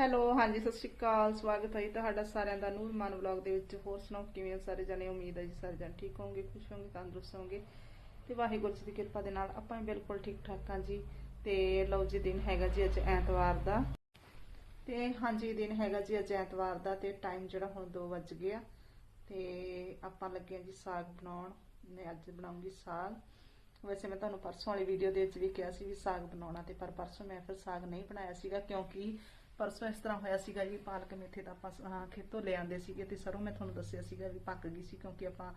Hello, ਹਾਂਜੀ, ਸਤਿ ਸ਼੍ਰੀ ਅਕਾਲ, ਸਵਾਗਤ ਹੈ ਜੀ ਤੁਹਾਡਾ ਸਾਰਿਆਂ ਦਾ ਨੂਰ ਮਾਨ ਵਲੌਗ ਦੇ ਵਿੱਚ। ਹੋਰ ਸੁਣਾਓ, ਕਿਵੇਂ ਹੋ ਸਾਰੇ ਜਣੇ? ਉਮੀਦ ਹੈ ਜੀ ਸਾਰੇ ਜਣੇ ਠੀਕ ਹੋਵੋਗੇ, ਖੁਸ਼ ਹੋਵੋਗੇ, ਤੰਦਰੁਸਤ ਹੋਵੋਗੇ। ਤੇ ਵਾਹਿਗੁਰੂ ਜੀ ਦੀ ਕਿਰਪਾ ਦੇ ਨਾਲ ਆਪਾਂ ਵੀ ਬਿਲਕੁਲ ਠੀਕ ਠਾਕ ਹਾਂ ਜੀ। ਤੇ ਲਓ ਜੀ, ਦਿਨ ਹੈਗਾ ਜੀ ਅੱਜ ਐਤਵਾਰ ਦਾ। ਤੇ ਹਾਂਜੀ, ਦਿਨ ਹੈਗਾ ਜੀ ਅੱਜ ਐਤਵਾਰ ਦਾ ਤੇ ਟਾਈਮ ਜਿਹੜਾ ਹੁਣ 2 ਵੱਜ ਗਿਆ ਤੇ ਆਪਾਂ ਲੱਗੇ ਹਾਂ ਜੀ ਸਾਗ ਬਣਾਉਣ। ਮੈਂ ਅੱਜ ਬਣਾਉਂਗੀ ਸਾਗ। ਵੈਸੇ ਮੈਂ ਤੁਹਾਨੂੰ ਪਰਸੋਂ ਵਾਲੀ ਵੀਡੀਓ ਦੇ ਵਿੱਚ ਵੀ ਕਿਹਾ ਸੀ ਵੀ ਸਾਗ ਬਣਾਉਣਾ ਤੇ ਪਰ ਪਰਸੋਂ ਮੈਂ ਫਿਰ ਸਾਗ ਨਹੀਂ ਬਣਾਇਆ ਸੀਗਾ ਕਿਉਂਕਿ ਪਰਸੋਂ ਇਸ ਤਰ੍ਹਾਂ ਹੋਇਆ ਸੀਗਾ ਜੀ ਪਾਲਕ ਮੇਥੇ ਤਾਂ ਆਪਾਂ ਅਹ, ਖੇਤੋਂ ਲੈ ਸੀਗੇ ਤੇ ਸਰੋਂ ਮੈਂ ਤੁਹਾਨੂੰ ਦੱਸਿਆ ਸੀਗਾ ਵੀ ਪੱਕ ਗਈ ਸੀ ਕਿਉਂਕਿ ਆਪਾਂ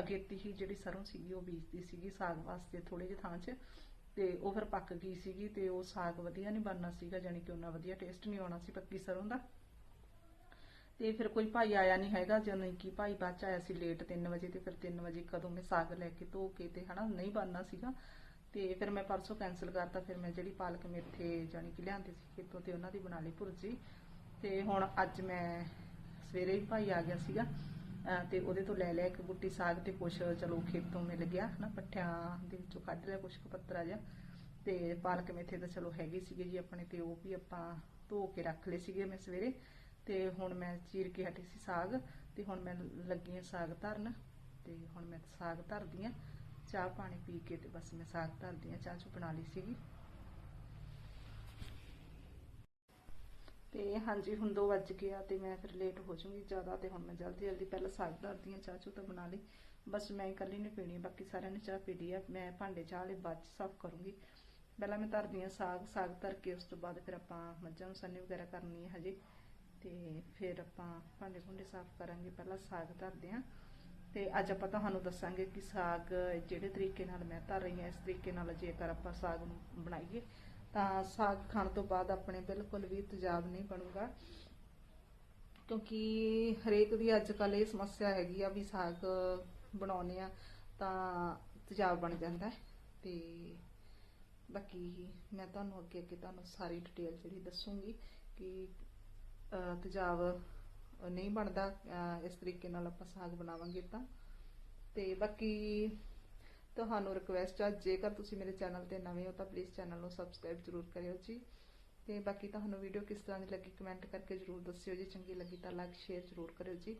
ਅਗੇਤੀ ਹੀ ਜਿਹੜੀ ਸਰੋਂ ਸੀਗੀ ਉਹ ਬੀਜਦੀ ਸੀਗੀ ਸਾਗ ਵਾਸਤੇ ਥੋੜੇ ਜਿਹੇ ਥਾਂ 'ਚ ਤੇ ਉਹ ਫਿਰ ਪੱਕ ਗਈ ਸੀਗੀ ਤੇ ਉਹ ਸਾਗ ਵਧੀਆ ਨਹੀਂ ਬਣਨਾ ਸੀਗਾ ਜਾਣੀ ਕਿ ਉਹਨਾਂ ਵਧੀਆ ਟੇਸਟ ਨਹੀਂ ਆਉਣਾ ਸੀ ਪੱਕੀ ਸਰੋਂ ਦਾ। ਤੇ ਫਿਰ ਕੋਈ ਭਾਈ ਆਇਆ ਨਹੀਂ ਹੈਗਾ ਜਦੋਂ ਕਿ ਭਾਈ ਬਾਅਦ ਚ ਆਇਆ ਸੀ ਲੇਟ 3 ਵਜੇ ਤੇ ਫਿਰ 3 ਵਜੇ ਕਦੋਂ ਮੈਂ ਸਾਗ ਲੈ ਕੇ ਧੋ ਕੇ ਤੇ ਹਨਾ ਨਹੀਂ ਬਣਨਾ ਸੀਗਾ। ਤੇ ਫਿਰ ਮੈਂ ਪਰਸੋਂ ਕੈਨਸਲ ਕਰਤਾ, ਫਿਰ ਮੈਂ ਜਿਹੜੀ ਪਾਲਕ ਮੇਥੇ ਜਾਨੀ ਕਿ ਲਿਆਂਦੀ ਸੀ ਖੇਤੋਂ ਤੇ ਉਹਨਾਂ ਦੀ ਬਣਾ ਲਈ ਭੁਰਜੀ। ਤੇ ਹੁਣ ਅੱਜ ਮੈਂ ਸਵੇਰੇ ਹੀ ਭਾਈ ਆ ਗਿਆ ਸੀਗਾ, ਅਹ ਤੇ ਉਹਦੇ ਤੋਂ ਲੈ ਲਿਆ ਇੱਕ ਗੁੱਟੀ ਸਾਗ ਤੇ ਕੁਛ ਚਲੋ ਖੇਤੋਂ ਮਿਲ ਗਿਆ, ਹਨਾ, ਪੱਠਿਆਂ ਦੇ ਵਿੱਚੋਂ ਕੱਢ ਲਿਆ ਕੁਛ ਕੁ ਪੱਤਰਾ ਜਿਹਾ। ਤੇ ਪਾਲਕ ਮੇਥੇ ਤਾਂ ਚਲੋ ਹੈਗੇ ਸੀਗੇ ਜੀ ਆਪਣੇ ਤੇ ਉਹ ਵੀ ਆਪਾਂ ਧੋ ਕੇ ਰੱਖ ਲਏ ਸੀਗੇ ਮੈਂ ਸਵੇਰੇ। ਤੇ ਹੁਣ ਮੈਂ ਚੀਰ ਕੇ ਹਟੀ ਸੀ ਸਾਗ, ਤੇ ਹੁਣ ਮੈਂ ਲੱਗੀ ਹਾਂ ਸਾਗ ਧਰਨ, ਤੇ ਹੁਣ ਮੈਂ ਸਾਗ ਧਰਦੀ ਹਾਂ ਚਾਹ ਪਾਣੀ ਪੀ ਕੇ ਤੇ ਬਸ ਮੈਂ ਸਾਗ ਧਰਦੀ ਹਾਂ, ਚਾਹ ਚੁ ਬਣਾ ਲਈ ਸੀਗੀ। ਤੇ ਹਾਂਜੀ, ਹੁਣ 2 ਵੱਜ ਗਿਆ ਤੇ ਮੈਂ ਫਿਰ ਲੇਟ ਹੋ ਜਾਊਂਗੀ ਜ਼ਿਆਦਾ ਤੇ ਹੁਣ ਮੈਂ ਜਲਦੀ ਜਲਦੀ ਪਹਿਲਾਂ ਸਾਗ ਧਰਦੀ ਹਾਂ, ਚਾਹ ਚੁ ਤਾਂ ਬਣਾ ਲਈ। ਬਸ ਮੈਂ ਇਕੱਲੀ ਨੇ ਪੀਣੀ, ਬਾਕੀ ਸਾਰਿਆਂ ਨੇ ਚਾਹ ਪੀ ਲਈ ਆ। ਮੈਂ ਭਾਂਡੇ ਚਾਹ ਵਾਲੇ ਬਾਅਦ ਚ ਸਾਫ਼ ਕਰੂੰਗੀ। ਪਹਿਲਾਂ ਮੈਂ ਧਰਦੀ ਹਾਂ ਸਾਗ ਸਾਗ ਧਰ ਕੇ ਉਸ ਤੋਂ ਬਾਅਦ ਫਿਰ ਆਪਾਂ ਮੱਝਾਂ ਨੂੰ ਸੰਨੀ ਵਗੈਰਾ ਕਰਨੀ ਹੈ ਹਜੇ। ਤੇ ਫਿਰ ਆਪਾਂ ਭਾਂਡੇ ਭੁੰਡੇ ਸਾਫ਼ ਕਰਾਂਗੇ। ਪਹਿਲਾਂ ਸਾਗ ਧਰਦੇ ਹਾਂ। ਤੇ ਅੱਜ ਆਪਾਂ ਤੁਹਾਨੂੰ ਦੱਸਾਂਗੇ ਕਿ ਸਾਗ ਜਿਹੜੇ ਤਰੀਕੇ ਨਾਲ ਮੈਂ ਧਰ ਰਹੀ ਹਾਂ, ਇਸ ਤਰੀਕੇ ਨਾਲ ਜੇਕਰ ਆਪਾਂ ਸਾਗ ਨੂੰ ਬਣਾਈਏ, ਤਾਂ ਸਾਗ ਖਾਣ ਤੋਂ ਬਾਅਦ ਆਪਣੇ ਬਿਲਕੁਲ ਵੀ ਤਜਾਬ ਨਹੀਂ ਬਣੂਗਾ। ਕਿਉਂਕਿ ਹਰੇਕ ਦੀ ਅੱਜ ਕੱਲ ਇਹ ਸਮੱਸਿਆ ਹੈਗੀ ਆ ਵੀ ਸਾਗ ਬਣਾਉਨੇ ਆ ਤਾਂ ਤਜਾਬ ਬਣ ਜਾਂਦਾ ਹੈ। ਤੇ ਬਾਕੀ ਮੈਂ ਤੁਹਾਨੂੰ ਅੱਗੇ ਅੱਗੇ ਤੁਹਾਨੂੰ ਸਾਰੀ ਡਿਟੇਲ ਜਿਹੜੀ ਦੱਸੂਗੀ ਕਿ ਤਜਾਬ ਨਹੀਂ ਬਣਦਾ ਇਸ ਤਰੀਕੇ ਨਾਲ ਆਪਾਂ ਸਾਗ ਬਣਾਵਾਂਗੇ ਤਾਂ। ਤੇ ਬਾਕੀ ਤੁਹਾਨੂੰ ਰਿਕਵੈਸਟ ਆ, ਜੇਕਰ ਤੁਸੀਂ ਮੇਰੇ ਚੈਨਲ ਤੇ ਨਵੇਂ ਹੋ ਤਾਂ ਪਲੀਜ਼ ਚੈਨਲ ਨੂੰ ਸਬਸਕ੍ਰਾਈਬ ਜ਼ਰੂਰ ਕਰਿਓ ਜੀ। ਤੇ ਬਾਕੀ ਤੁਹਾਨੂੰ ਵੀਡੀਓ ਕਿਸ ਤਰ੍ਹਾਂ ਦੀ ਲੱਗੀ ਕਮੈਂਟ ਕਰਕੇ ਜ਼ਰੂਰ ਦੱਸਿਓ ਜੀ, ਚੰਗੀ ਲੱਗੀ ਤਾਂ ਲਾਈਕ ਸ਼ੇਅਰ ਜ਼ਰੂਰ ਕਰਿਓ ਜੀ।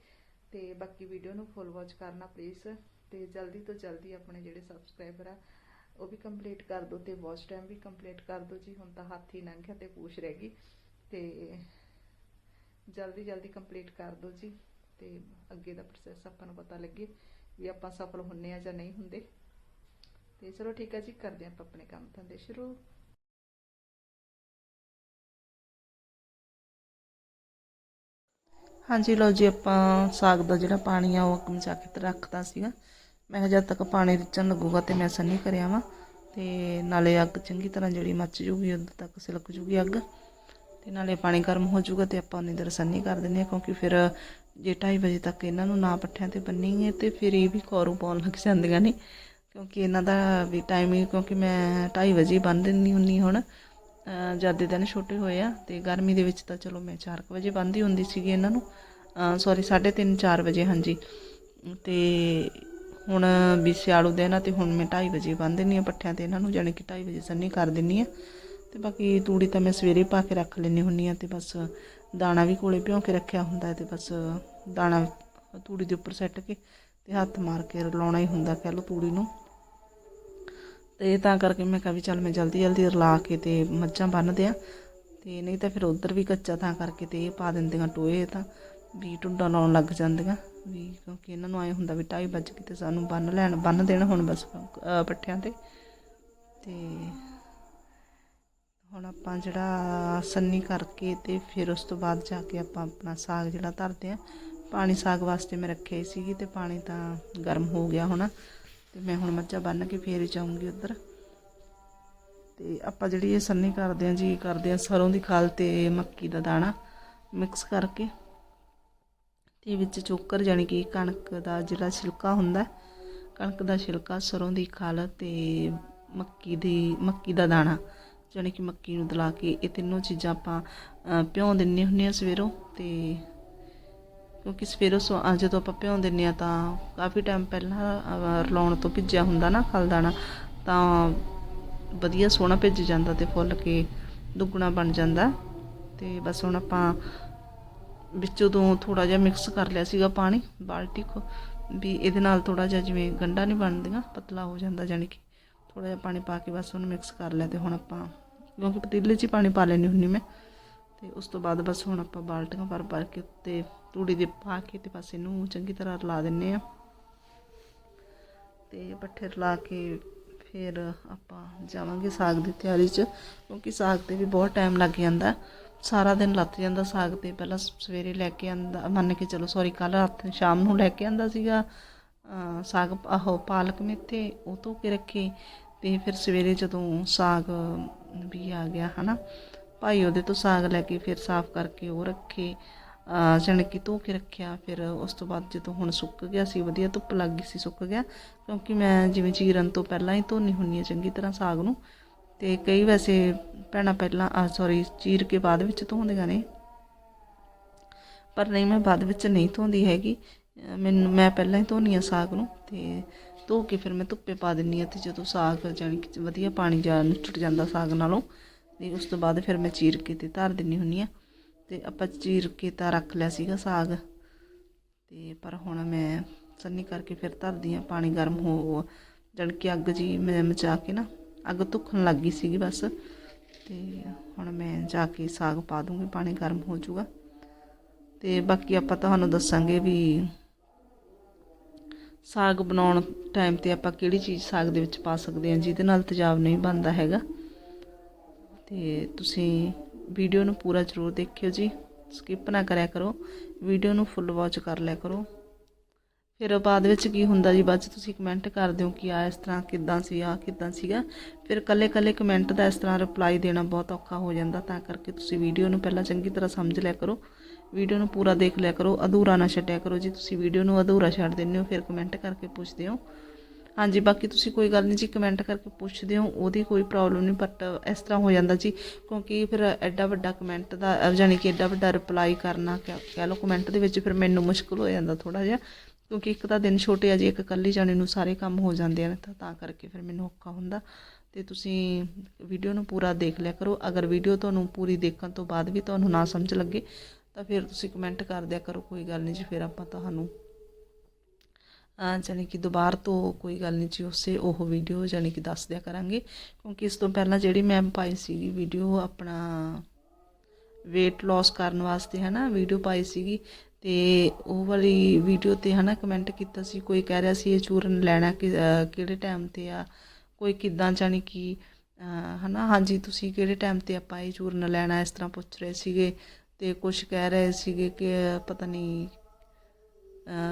ਤੇ ਬਾਕੀ ਵੀਡੀਓ ਨੂੰ ਫੁੱਲ ਵਾਚ ਕਰਨਾ ਪਲੀਜ਼ ਤੇ ਜਲਦੀ ਤੋਂ ਜਲਦੀ ਆਪਣੇ ਜਿਹੜੇ ਸਬਸਕ੍ਰਾਈਬਰ ਆ, ਉਹ ਵੀ ਕੰਪਲੀਟ ਕਰ ਦਿਓ ਤੇ ਵਾਚ ਟਾਈਮ ਵੀ ਕੰਪਲੀਟ ਕਰ ਦਿਓ ਜੀ। ਹੁਣ ਤਾਂ ਹੱਥ ਹੀ ਲੰਘ ਗਿਆ ਤੇ ਪੂਛ ਰਹਿ ਗਈ। ਤੇ ਜਲਦੀ ਜਲਦੀ ਕੰਪਲੀਟ ਕਰ ਦਿਓ ਜੀ ਤੇ ਅੱਗੇ ਦਾ ਪ੍ਰੋਸੈਸ ਆਪਾਂ ਨੂੰ ਪਤਾ ਲੱਗੇ ਵੀ ਆਪਾਂ ਸਫਲ ਹੁੰਨੇ ਆ ਜਾਂ ਨਹੀਂ ਹੁੰਦੇ। ਤੇ ਚਲੋ ਠੀਕ ਹੈ ਜੀ, ਕਰਦੇ ਆਪਾਂ ਆਪਣੇ ਕੰਮ ਧੰਦੇ ਸ਼ੁਰੂ। ਹਾਂਜੀ, ਲਓ ਜੀ, ਆਪਾਂ ਸਾਗ ਦਾ ਜਿਹੜਾ ਪਾਣੀ ਆ ਉਹ ਅੱਗ ਮਚਾ ਕੇ ਤੇ ਰੱਖਤਾ ਸੀਗਾ। ਮੈਂ ਕਿਹਾ ਜਦ ਤੱਕ ਪਾਣੀ ਰਿੱਝਣ ਲੱਗੂਗਾ ਤੇ ਮੈਂ ਸੰਨੀ ਕਰਿਆ ਵਾਂ ਤੇ ਨਾਲੇ ਅੱਗ ਚੰਗੀ ਤਰ੍ਹਾਂ ਜਿਹੜੀ ਮੱਚ ਜੂਗੀ, ਉਦੋਂ ਤੱਕ ਸਿਲਕ ਜੂਗੀ ਅੱਗ। ਤੇ ਨਾਲੇ ਪਾਣੀ ਗਰਮ ਹੋ ਜਾਊਗਾ ਤੇ ਆਪਾਂ ਉਨੀ ਦੇਰ ਸੰਨੀ ਕਰ ਦਿੰਦੇ ਆ ਕਿਉਂਕਿ ਫਿਰ ਜੇ 2:30 ਵਜੇ ਤੱਕ ਇਹਨਾਂ ਨੂੰ ਨਾ ਪੱਠਿਆਂ ਤੇ ਬੰਨੀਏ ਤੇ ਫਿਰ ਇਹ ਵੀ ਖੌਰੂ ਪਾਉਣ ਲੱਗ ਜਾਂਦੀਆਂ ਨੇ। ਕਿਉਂਕਿ ਇਹਨਾਂ ਦਾ ਵੀ ਟਾਈਮਿੰਗ ਕਿਉਂਕਿ ਮੈਂ 2:30 ਵਜੇ ਬੰਨ ਦਿੰਦੀ ਹੁੰਨੀ ਹੁਣ। ਜ਼ਿਆਦਾ ਦਿਨ ਛੋਟੇ ਹੋਏ ਆ ਤੇ ਗਰਮੀ ਦੇ ਵਿੱਚ ਤਾਂ ਚਲੋ ਮੈਂ 4 ਵਜੇ ਬੰਨ੍ਹਦੀ ਹੁੰਦੀ ਸੀਗੀ ਇਹਨਾਂ ਨੂੰ। ਸੌਰੀ 3:30 4 ਵਜੇ, ਹਾਂਜੀ। ਤੇ ਹੁਣ ਵੀ ਸਿਆਲੂ ਦਿਨ ਆ ਤੇ ਹੁਣ ਮੈਂ 2:30 ਵਜੇ ਬੰਨ੍ਹ ਦਿੰਦੀ ਆ ਪੱਠਿਆਂ ਤੇ ਇਹਨਾਂ ਨੂੰ, ਜਾਣੀ ਕਿ 2:30 ਵਜੇ ਸੰਨੀ ਕਰ ਦਿੰਨੀ ਆ ਤੇ ਬਾਕੀ ਤੂੜੀ ਤਾਂ ਮੈਂ ਸਵੇਰੇ ਪਾ ਕੇ ਰੱਖ ਲੈਣੀ ਹੁੰਨੀ ਆ ਤੇ ਬਸ ਦਾਣਾ ਵੀ ਕੋਲੇ ਭਿਉਂ ਕੇ ਰੱਖਿਆ ਹੁੰਦਾ ਹੈ ਤੇ ਬਸ ਦਾਣਾ ਤੂੜੀ ਦੇ ਉੱਪਰ ਸੱਟ ਕੇ ਤੇ ਹੱਥ ਮਾਰ ਕੇ ਰਲਾਉਣਾ ਹੀ ਹੁੰਦਾ ਕਹਿ ਲਓ ਤੂੜੀ ਨੂੰ। ਤੇ ਤਾਂ ਕਰਕੇ ਮੈਂ ਕਿਹਾ ਵੀ ਚੱਲ ਮੈਂ ਜਲਦੀ ਜਲਦੀ ਰਲਾ ਕੇ ਤੇ ਮੱਝਾਂ ਬੰਨ ਦਿਆਂ ਤੇ ਨਹੀਂ ਤਾਂ ਫਿਰ ਉਧਰ ਵੀ ਕੱਚਾ ਤਾਂ ਕਰਕੇ ਤੇ ਇਹ ਪਾ ਦਿੰਦੀਆਂ ਟੋਏ ਤਾਂ ਵੀ ਟੁੰਡਾ ਲਾਉਣ ਲੱਗ ਜਾਂਦੀਆਂ। ਵੀ ਕਿਉਂਕਿ ਇਹਨਾਂ ਨੂੰ ਐ ਹੁੰਦਾ ਵੀ ਢਾਈ ਵੱਜ ਕੇ ਤੇ ਸਾਨੂੰ ਬੰਨ ਲੈਣ, ਬੰਨ ਦੇਣ ਹੁਣ ਬਸ ਪੱਠਿਆਂ ਤੇ। ਤੇ ਹੁਣ ਆਪਾਂ ਜਿਹੜਾ ਸੰਨੀ ਕਰਕੇ ਤੇ ਫਿਰ ਉਸ ਤੋਂ ਬਾਅਦ ਜਾ ਕੇ ਆਪਾਂ ਆਪਣਾ ਸਾਗ ਜਿਹੜਾ ਧਰਦੇ ਆ, ਪਾਣੀ ਸਾਗ ਵਾਸਤੇ ਮੈਂ ਰੱਖਿਆ ਸੀ ਸੀਗੀ ਤੇ ਪਾਣੀ ਤਾਂ ਗਰਮ ਹੋ ਗਿਆ ਹੋਣਾ ਤੇ ਮੈਂ ਹੁਣ ਮੱਝਾਂ ਬੰਨ ਕੇ ਫੇਰ ਜਾਊਂਗੀ ਉੱਧਰ। ਤੇ ਆਪਾਂ ਜਿਹੜੀ ਇਹ ਸੰਨੀ ਕਰਦੇ ਆ ਜੀ, ਕਰਦੇ ਆ ਸਰੋਂ ਦੀ ਖਲ ਤੇ ਮੱਕੀ ਦਾ ਦਾਣਾ ਮਿਕਸ ਕਰਕੇ ਤੇ ਵਿੱਚ ਚੋਕਰ ਜਾਣੀ ਕਿ ਕਣਕ ਦਾ ਜਿਹੜਾ ਛਿਲਕਾ ਹੁੰਦਾ, ਕਣਕ ਦਾ ਛਿਲਕਾ, ਸਰੋਂ ਦੀ ਖਲ ਤੇ ਮੱਕੀ ਦੀ, ਮੱਕੀ ਦਾ ਦਾਣਾ ਜਾਣੀ ਕਿ ਮੱਕੀ ਨੂੰ ਦਲਾ ਕੇ ਇਹ ਤਿੰਨੋਂ ਚੀਜ਼ਾਂ ਆਪਾਂ ਭਿਉਂ ਦਿੰਨੇ ਹੁੰਨੇ ਆ ਸਵੇਰੋਂ ਤੇ ਕਿਉਂਕਿ ਸਵੇਰੋਂ ਸੋ- ਜਦੋਂ ਆਪਾਂ ਭਿਉਂ ਦਿੰਨੇ ਆ ਤਾਂ ਕਾਫੀ ਟਾਈਮ ਪਹਿਲਾਂ ਰਲਾਉਣ ਤੋਂ ਭਿੱਜਿਆ ਹੁੰਦਾ ਨਾ ਖਲ ਦਾਣਾ, ਤਾਂ ਵਧੀਆ ਸੋਹਣਾ ਭਿੱਜ ਜਾਂਦਾ ਤੇ ਫੁੱਲ ਕੇ ਦੁੱਗਣਾ ਬਣ ਜਾਂਦਾ। ਤੇ ਬਸ ਹੁਣ ਆਪਾਂ ਵਿੱਚੋਂ ਤੋਂ ਥੋੜਾ ਜਿਹਾ ਮਿਕਸ ਕਰ ਲਿਆ ਸੀਗਾ ਪਾਣੀ, ਬਾਲਟੀ ਕੋ ਵੀ ਇਹਦੇ ਨਾਲ ਥੋੜਾ ਜਿਹਾ ਜਿਵੇਂ ਗੰਡਾ ਨਹੀਂ ਬਣਦੀਆਂ, ਪਤਲਾ ਹੋ ਜਾਂਦਾ ਜਾਨੀ ਕਿ। ਥੋੜਾ ਜਿਹਾ ਪਾਣੀ ਪਾ ਕੇ ਬਸ ਉਹਨੂੰ ਮਿਕਸ ਕਰ ਲਿਆ ਤੇ ਹੁਣ ਆਪਾਂ, ਕਿਉਂਕਿ ਪਤੀਲੇ 'ਚ ਹੀ ਪਾਣੀ ਪਾ ਲੈਣੀ ਹੁੰਨੀ ਮੈਂ। ਤੇ ਉਸ ਤੋਂ ਬਾਅਦ ਬਸ ਹੁਣ ਆਪਾਂ ਬਾਲਟੀਆਂ ਭਰ ਭਰ ਕੇ ਉੱਤੇ ਤੂੜੀ ਦੇ ਪਾ ਕੇ ਤੇ ਬਸ ਇਹਨੂੰ ਚੰਗੀ ਤਰ੍ਹਾਂ ਰਲਾ ਦਿੰਨੇ ਆ ਤੇ ਪੱਠੇ ਰਲਾ ਕੇ ਫਿਰ ਆਪਾਂ ਜਾਵਾਂਗੇ ਸਾਗ ਦੀ ਤਿਆਰੀ 'ਚ, ਕਿਉਂਕਿ ਸਾਗ ਤੇ ਵੀ ਬਹੁਤ ਟਾਈਮ ਲੱਗ ਜਾਂਦਾ। ਸਾਰਾ ਦਿਨ ਲੱਤ ਜਾਂਦਾ ਸਾਗ ਤੇ। ਪਹਿਲਾਂ ਸਵੇਰੇ ਲੈ ਕੇ ਆਂਦਾ, ਮੰਨ ਕੇ ਚਲੋ ਸੌਰੀ ਕੱਲ ਰਾਤ ਸ਼ਾਮ ਨੂੰ ਲੈ ਕੇ ਆਂਦਾ ਸੀਗਾ। ਸਾਗ ਆਹੋ ਪਾਲਕ ਮੇਥੇ ਉਹ ਧੋ ਕੇ ਰੱਖੇ ਤੇ ਫਿਰ ਸਵੇਰੇ ਜਦੋਂ ਸਾਗ ਵੀ ਆ ਗਿਆ, ਹਨਾ, ਭਾਈ ਉਹਦੇ ਤੋਂ ਸਾਗ ਲੈ ਕੇ ਫਿਰ ਸਾਫ਼ ਕਰਕੇ ਉਹ ਰੱਖੇ, ਅਹ ਧੋ ਕੇ ਰੱਖਿਆ, ਫਿਰ ਉਸ ਤੋਂ ਬਾਅਦ ਜਦੋਂ ਹੁਣ ਸੁੱਕ ਗਿਆ ਸੀ, ਵਧੀਆ ਧੁੱਪ ਲੱਗ ਗਈ ਸੀ, ਸੁੱਕ ਗਿਆ, ਕਿਉਂਕਿ ਮੈਂ ਜਿਵੇਂ ਚੀਰਨ ਤੋਂ ਪਹਿਲਾਂ ਹੀ ਧੋਨੀ ਹੁੰਨੀ ਆ ਚੰਗੀ ਤਰ੍ਹਾਂ ਸਾਗ ਨੂੰ, ਤੇ ਕਈ ਵੈਸੇ ਭੈਣਾਂ ਪਹਿਲਾਂ ਆ ਸੌਰੀ ਚੀਰ ਕੇ ਬਾਅਦ ਵਿੱਚ ਧੋਂਦੀਆਂ ਨੇ, ਪਰ ਨਹੀਂ, ਮੈਂ ਬਾਅਦ ਵਿੱਚ ਨਹੀਂ ਧੋਂਦੀ ਹੈਗੀ ਮੈਨੂੰ, ਮੈਂ ਪਹਿਲਾਂ ਹੀ ਧੋਨੀ ਆ ਸਾਗ ਨੂੰ ਤੇ ਧੋ ਕੇ ਫਿਰ ਮੈਂ ਧੁੱਪੇ ਪਾ ਦਿੰਨੀ ਆ ਤੇ ਜਦੋਂ ਸਾਗ ਜਾਣੀ ਕਿ ਵਧੀਆ ਪਾਣੀ ਜਾ ਨਿਚੜ ਜਾਂਦਾ ਸਾਗ ਨਾਲੋਂ ਤੇ ਉਸ ਤੋਂ ਬਾਅਦ ਫਿਰ ਮੈਂ ਚੀਰ ਕੇ ਤੇ ਧਰ ਦਿੰਨੀ ਹੁੰਨੀ ਆ ਤੇ ਆਪਾਂ ਚੀਰ ਕੇ ਤਾਂ ਰੱਖ ਲਿਆ ਸੀਗਾ ਸਾਗ ਤੇ ਪਰ ਹੁਣ ਮੈਂ ਸੰਨੀ ਕਰਕੇ ਫਿਰ ਧਰਦੀ ਆ, ਪਾਣੀ ਗਰਮ ਹੋ ਜਾਣੀ ਕਿ ਅੱਗ ਜੀ ਮੈਂ ਮਚਾ ਕੇ ਨਾ ਅੱਗ ਧੁੱਖਣ ਲੱਗ ਗਈ ਸੀਗੀ ਬਸ ਤੇ ਹੁਣ ਮੈਂ ਜਾ ਕੇ ਸਾਗ ਪਾ ਦੂੰਗੀ, ਪਾਣੀ ਗਰਮ ਹੋ ਜਾਊਗਾ ਤੇ ਬਾਕੀ ਆਪਾਂ ਤੁਹਾਨੂੰ ਦੱਸਾਂਗੇ ਵੀ ਸਾਗ ਬਣਾਉਣ ਟਾਈਮ ਤੇ ਆਪਾਂ ਕਿਹੜੀ ਚੀਜ਼ ਸਾਗ ਦੇ ਵਿੱਚ ਪਾ ਸਕਦੇ ਹਾਂ, ਜਿਹਦੇ ਨਾਲ ਤੇਜ਼ਾਬ ਨਹੀਂ ਬਣਦਾ ਹੈਗਾ। ਤੇ ਤੁਸੀਂ ਵੀਡੀਓ ਨੂੰ ਪੂਰਾ ਜ਼ਰੂਰ ਦੇਖਿਓ ਜੀ। ਸਕਿਪ ਨਾ ਕਰਿਆ ਕਰੋ। ਵੀਡੀਓ ਨੂੰ ਫੁੱਲ ਵਾਚ ਕਰ ਲਿਆ ਕਰੋ। ਫਿਰ ਬਾਅਦ ਵਿੱਚ ਕੀ ਹੁੰਦਾ ਜੀ? ਬਾਅਦ ਚ ਤੁਸੀਂ ਕਮੈਂਟ ਕਰ ਦਿਓ ਕਿ ਆ ਇਸ ਤਰ੍ਹਾਂ ਕਿੱਦਾਂ ਸੀ ਆ ਕਿੱਦਾਂ ਸੀਗਾ। ਫਿਰ ਕੱਲੇ ਕੱਲੇ ਕਮੈਂਟ ਦਾ ਇਸ ਤਰ੍ਹਾਂ ਰਿਪਲਾਈ ਦੇਣਾ ਬਹੁਤ ਔਖਾ ਹੋ ਜਾਂਦਾ। ਤਾਂ ਕਰਕੇ ਤੁਸੀਂ ਵੀਡੀਓ ਨੂੰ ਪਹਿਲਾਂ ਚੰਗੀ ਤਰ੍ਹਾਂ ਸਮਝ ਲਿਆ ਕਰੋ। ਵੀਡੀਓ ਨੂੰ ਪੂਰਾ ਦੇਖ ਲਿਆ ਕਰੋ, ਅਧੂਰਾ ਨਾ ਛੱਡਿਆ ਕਰੋ। ਜੀ ਤੁਸੀਂ ਵੀਡੀਓ ਨੂੰ ਅਧੂਰਾ ਛੱਡ ਦਿੰਦੇ ਹੋ, ਫਿਰ ਕਮੈਂਟ ਕਰਕੇ ਪੁੱਛਦੇ ਹੋ। ਹਾਂਜੀ, ਬਾਕੀ ਤੁਸੀਂ ਕੋਈ ਗੱਲ ਨਹੀਂ ਜੀ ਕਮੈਂਟ ਕਰਕੇ ਪੁੱਛਦੇ ਹੋ, ਉਹਦੀ ਕੋਈ ਪ੍ਰੋਬਲਮ ਨਹੀਂ ਬਟ ਇਸ ਤਰ੍ਹਾਂ ਹੋ ਜਾਂਦਾ ਜੀ, ਕਿਉਂਕਿ ਫਿਰ ਐਡਾ ਵੱਡਾ ਕਮੈਂਟ ਦਾ, ਅਹ ਯਾਨੀ ਕਿ ਐਡਾ ਵੱਡਾ ਰਿਪਲਾਈ ਕਰਨਾ ਕਹਿ ਕਹਿ ਲਓ ਕਮੈਂਟ ਦੇ ਵਿੱਚ ਫਿਰ ਮੈਨੂੰ ਮੁਸ਼ਕਲ ਹੋ ਜਾਂਦਾ ਥੋੜਾ ਜਿਹਾ, ਕਿਉਂਕਿ ਇੱਕ ਤਾਂ ਦਿਨ ਛੋਟੇ ਆ ਜੀ, ਇੱਕ ਇਕੱਲੀ ਜਾਣੇ ਨੂੰ ਸਾਰੇ ਕੰਮ ਹੋ ਜਾਂਦੇ ਨੇ ਤਾਂ ਤਾਂ ਕਰਕੇ ਫਿਰ ਮੈਨੂੰ ਔਖਾ ਹੁੰਦਾ। ਤੇ ਤੁਸੀਂ ਵੀਡੀਓ ਨੂੰ ਪੂਰਾ ਦੇਖ ਲਿਆ ਕਰੋ। ਅਗਰ ਵੀਡੀਓ ਤੁਹਾਨੂੰ ਪੂਰੀ ਦੇਖਣ ਤੋਂ ਬਾਅਦ ਵੀ ਤੁਹਾਨੂੰ ਨਾ ਸਮਝ ਲੱਗੇ ਤਾਂ ਫਿਰ ਤੁਸੀਂ ਕਮੈਂਟ ਕਰ ਦਿਆ ਕਰੋ, ਕੋਈ ਗੱਲ ਨਹੀਂ ਜੀ, ਫਿਰ ਆਪਾਂ ਤੁਹਾਨੂੰ ਆ ਜਾਣੀ ਕਿ ਦੁਬਾਰ ਤੋਂ ਕੋਈ ਗੱਲ ਨਹੀਂ ਜੀ, ਉਸੇ ਉਹ ਵੀਡੀਓ ਜਾਣੀ ਕਿ ਦੱਸ ਦਿਆ ਕਰਾਂਗੇ। ਕਿਉਂਕਿ ਇਸ ਤੋਂ ਪਹਿਲਾਂ ਜਿਹੜੀ ਮੈਂ ਪਾਈ ਸੀਗੀ ਵੀਡੀਓ ਆਪਣਾ weight loss ਕਰਨ ਵਾਸਤੇ ਹੈ ਨਾ ਵੀਡੀਓ ਪਾਈ ਸੀਗੀ। ਤੇ ਉਹ ਵਾਲੀ ਵੀਡੀਓ ਤੇ ਹਨਾ ਕਮੈਂਟ ਕੀਤਾ ਸੀ, ਕੋਈ ਕਹਿ ਰਿਹਾ ਸੀ ਇਹ ਚੂਰਨ ਲੈਣਾ ਕਿ ਕਿਹੜੇ ਟਾਈਮ ਤੇ ਆ, ਕੋਈ ਕਿੱਦਾਂ ਜਾਣੀ ਕਿ, ਅਹ ਹਨਾ, ਹਾਂਜੀ, ਤੁਸੀਂ ਕਿਹੜੇ ਟਾਈਮ ਤੇ ਆਪਾਂ ਇਹ ਚੂਰਨ ਲੈਣਾ, ਇਸ ਤਰ੍ਹਾਂ ਪੁੱਛ ਰਹੇ ਸੀਗੇ। ਅਤੇ ਕੁਛ ਕਹਿ ਰਹੇ ਸੀਗੇ ਕਿ ਪਤਾ ਨਹੀਂ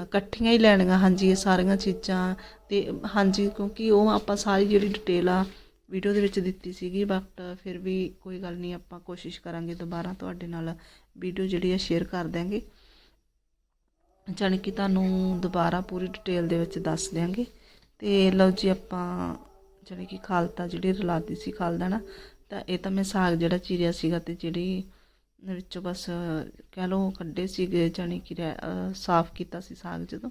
ਇਕੱਠੀਆਂ ਹੀ ਲੈਣੀਆਂ, ਹਾਂਜੀ, ਇਹ ਸਾਰੀਆਂ ਚੀਜ਼ਾਂ ਅਤੇ ਹਾਂਜੀ, ਕਿਉਂਕਿ ਉਹ ਆਪਾਂ ਸਾਰੀ ਜਿਹੜੀ ਡਿਟੇਲ ਆ ਵੀਡੀਓ ਦੇ ਵਿੱਚ ਦਿੱਤੀ ਸੀਗੀ ਬਟ ਫਿਰ ਵੀ ਕੋਈ ਗੱਲ ਨਹੀਂ ਆਪਾਂ ਕੋਸ਼ਿਸ਼ ਕਰਾਂਗੇ ਦੁਬਾਰਾ ਤੁਹਾਡੇ ਨਾਲ ਵੀਡੀਓ ਜਿਹੜੀ ਆ ਸ਼ੇਅਰ ਕਰ ਦਿਆਂਗੇ। ਜਾਣੀ ਕਿ ਤੁਹਾਨੂੰ ਦੁਬਾਰਾ ਪੂਰੀ ਡਿਟੇਲ ਦੇ ਵਿੱਚ ਦੱਸ ਦਿਆਂਗੇ। ਤੇ ਲਓ ਜੀ, ਆਪਾਂ ਜਾਣੀ ਕਿ ਖਾਲਤਾ ਜਿਹੜੀ ਰਲਾਤੀ ਸੀ ਖਾਲਦਾ ਨਾ, ਤਾਂ ਇਹ ਤਾਂ ਮੈਂ ਸਾਗ ਜਿਹੜਾ ਚੀਰਿਆ ਸੀਗਾ ਤੇ ਜਿਹੜੀ ਵਿੱਚੋਂ ਬਸ ਕਹਿ ਲਓ ਕੱਢੇ ਸੀਗੇ, ਜਾਣੀ ਕਿ ਰਹਿ- ਸਾਫ਼ ਕੀਤਾ ਸੀ ਸਾਗ ਜਦੋਂ।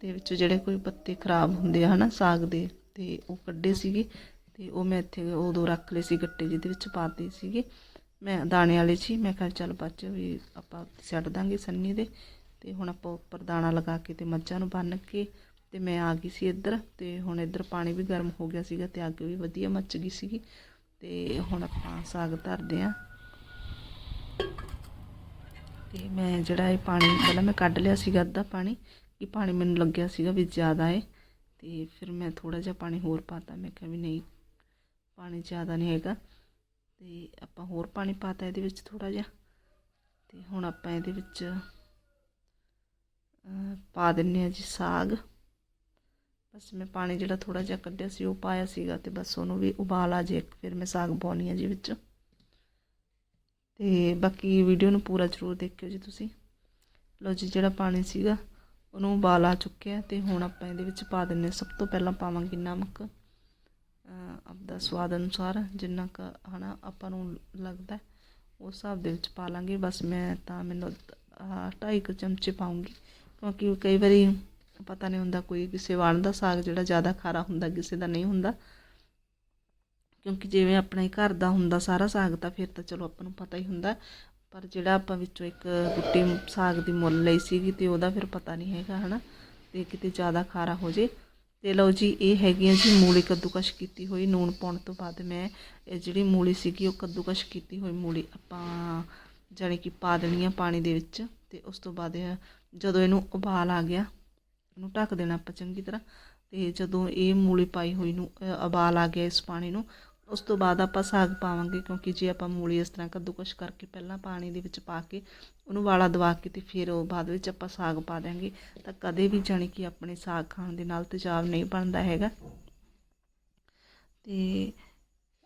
ਤੇ ਵਿੱਚੋਂ ਜਿਹੜੇ ਕੋਈ ਪੱਤੇ ਖਰਾਬ ਹੁੰਦੇ ਆ ਹਨਾ ਸਾਗ ਦੇ, ਤੇ ਉਹ ਕੱਢੇ ਸੀਗੇ। ਤੇ ਉਹ ਮੈਂ ਇੱਥੇ ਉਦੋਂ ਰੱਖ ਲਏ ਸੀ ਗੱਟੇ ਜਿਹਦੇ ਵਿੱਚ ਪਾਤੇ ਸੀਗੇ। ਮੈਂ ਦਾਣੇ ਵਾਲੇ ਸੀ, ਮੈਂ ਕਿਹਾ ਚੱਲ ਬਾਅਦ 'ਚ ਵੀ ਆਪਾਂ ਛੱਡ ਦਾਂਗੇ ਸੰਨੀ ਦੇ। ਤੇ ਹੁਣ ਆਪਾਂ ਉੱਪਰ ਦਾਣਾ ਲਗਾ ਕੇ ਤੇ ਮੱਝਾਂ ਨੂੰ ਬੰਨ੍ਹ ਕੇ ਤੇ ਮੈਂ ਆ ਗਈ ਸੀ ਇੱਧਰ। ਤੇ ਹੁਣ ਇੱਧਰ ਪਾਣੀ ਵੀ ਗਰਮ ਹੋ ਗਿਆ ਸੀਗਾ ਤੇ ਅੱਗ ਵੀ ਵਧੀਆ ਮੱਚ ਗਈ ਸੀਗੀ। ਤੇ ਹੁਣ ਆਪਾਂ ਸਾਗ ਧਰਦੇ ਆਂ। ਤੇ ਮੈਂ ਜਿਹੜਾ ਇਹ ਪਾਣੀ ਪਹਿਲਾਂ ਮੈਂ ਕੱਢ ਲਿਆ ਸੀਗਾ ਅੱਧਾ ਪਾਣੀ, ਕਿ ਪਾਣੀ ਮੈਨੂੰ ਲੱਗਿਆ ਸੀਗਾ ਵੀ ਜ਼ਿਆਦਾ ਹੈ ਤੇ ਫਿਰ ਮੈਂ ਥੋੜਾ ਜਿਹਾ ਪਾਣੀ ਹੋਰ ਪਾਤਾ, ਮੈਂ ਕਿਹਾ ਵੀ ਨਹੀਂ, ਪਾਣੀ ਜ਼ਿਆਦਾ ਨਹੀਂ ਹੈਗਾ। ਤੇ ਆਪਾਂ ਹੋਰ ਪਾਣੀ ਪਾਤਾ ਇਹਦੇ ਵਿੱਚ ਥੋੜਾ ਜਿਹਾ। ਤੇ ਹੁਣ ਆਪਾਂ ਇਹਦੇ ਵਿੱਚ ਪਾ ਦਿੰਨੇ ਆ ਜੀ ਸਾਗ। ਬਸ ਮੈਂ ਪਾਣੀ ਜਿਹੜਾ ਥੋੜਾ ਜਿਹਾ ਕੱਢਿਆ ਸੀ, ਉਹ ਪਾਇਆ ਸੀਗਾ ਤੇ ਬਸ ਉਹਨੂੰ ਵੀ ਉਬਾਲ ਆ ਜੇ, ਫਿਰ ਮੈਂ ਸਾਗ ਪਾਉਣੀ ਆ ਜੀ ਵਿੱਚ। ਤੇ ਬਾਕੀ ਵੀਡੀਓ ਨੂੰ ਪੂਰਾ ਜ਼ਰੂਰ ਦੇਖਿਓ ਜੀ ਤੁਸੀਂ। ਲਓ ਜੀ, ਜਿਹੜਾ ਪਾਣੀ ਸੀਗਾ, ਉਹਨੂੰ ਉਬਾਲ ਆ ਚੁੱਕਿਆ ਤੇ ਹੁਣ ਆਪਾਂ ਇਹਦੇ ਵਿੱਚ ਪਾ ਦਿੰਨੇ ਸਭ ਤੋਂ ਪਹਿਲਾਂ ਪਾਵਾਂਗੇ ਨਮਕ ਆਪਦਾ ਸਵਾਦ ਅਨੁਸਾਰ, ਜਿੰਨਾ ਕੁ ਹਨਾ ਆਪਾਂ ਨੂੰ ਲੱਗਦਾ ਉਸ ਹਿਸਾਬ ਦੇ ਵਿੱਚ ਪਾ ਲਾਂਗੇ। ਬਸ ਮੈਂ ਤਾਂ ਮੈਨੂੰ ਆਹ ਢਾਈ ਕੁ ਚਮਚੇ ਪਾਉਂਗੀ, ਕਿਉਂਕਿ ਕਈ ਵਾਰੀ ਪਤਾ ਨਹੀਂ ਹੁੰਦਾ, ਕੋਈ ਕਿਸੇ ਵਾਣ ਦਾ ਸਾਗ ਜਿਹੜਾ ਜ਼ਿਆਦਾ ਖਾਰਾ ਹੁੰਦਾ, ਕਿਸੇ ਦਾ ਨਹੀਂ ਹੁੰਦਾ। ਕਿਉਂਕਿ ਜਿਵੇਂ ਆਪਣੇ ਘਰ ਦਾ ਹੁੰਦਾ ਸਾਰਾ ਸਾਗ ਤਾਂ ਫਿਰ ਤਾਂ ਚਲੋ ਆਪਾਂ ਨੂੰ ਪਤਾ ਹੀ ਹੁੰਦਾ। ਪਰ ਜਿਹੜਾ ਆਪਾਂ ਵਿੱਚੋਂ ਇੱਕ ਗੁੱਟੀ ਸਾਗ ਦੀ ਮੁੱਲ ਲਈ ਸੀਗੀ ਤੇ ਉਹਦਾ ਫਿਰ ਪਤਾ ਨਹੀਂ ਹੈਗਾ, ਹਨਾ? ਤੇ ਕਿਤੇ ਜ਼ਿਆਦਾ ਖਾਰਾ ਹੋ ਜੇ। ਤੇ ਲਓ ਜੀ, ਇਹ ਹੈਗੀਆਂ ਜੀ ਮੂਲੀ ਕੱਦੂਕਸ਼ ਕੀਤੀ ਹੋਈ, ਨੂਣ ਪਾਉਣ ਤੋਂ ਬਾਅਦ ਮੈਂ ਇਹ ਜਿਹੜੀ ਮੂਲੀ ਸੀਗੀ ਉਹ ਕੱਦੂਕਸ਼ ਕੀਤੀ ਹੋਈ ਮੂਲੀ ਆਪਾਂ ਜਾਣੀ ਕਿ ਪਾ ਦੇਣੀ ਆ ਪਾਣੀ ਦੇ ਵਿੱਚ ਤੇ ਉਸ ਤੋਂ ਬਾਅਦ ਜਦੋਂ ਇਹਨੂੰ ਉਬਾਲ ਆ ਗਿਆ, ਇਹਨੂੰ ਢੱਕ ਦੇਣਾ ਆਪਾਂ ਚੰਗੀ ਤਰ੍ਹਾਂ। ਤੇ ਜਦੋਂ ਇਹ ਮੂਲੀ ਪਾਈ ਹੋਈ ਨੂੰ ਉਬਾਲ ਆ ਗਿਆ ਇਸ ਪਾਣੀ ਨੂੰ ਉਸ ਤੋਂ ਬਾਅਦ ਆਪਾਂ ਸਾਗ ਪਾਵਾਂਗੇ ਕਿਉਂਕਿ ਜੇ ਆਪਾਂ ਮੂਲੀ ਇਸ ਤਰ੍ਹਾਂ ਕੱਦੂਕਸ਼ ਕਰਕੇ ਪਹਿਲਾਂ ਪਾਣੀ ਦੇ ਵਿੱਚ ਪਾ ਕੇ ਉਹਨੂੰ ਵਾਲਾ ਦਵਾ ਕੇ ਤੇ ਫਿਰ ਉਹ ਬਾਅਦ ਵਿੱਚ ਆਪਾਂ ਸਾਗ ਪਾ ਦਿਆਂਗੇ, ਤਾਂ ਕਦੇ ਵੀ ਜਾਣੀ ਕਿ ਆਪਣੇ ਸਾਗ ਖਾਣ ਦੇ ਨਾਲ ਤੇਜ਼ਾਬ ਨਹੀਂ ਬਣਦਾ ਹੈਗਾ। ਤੇ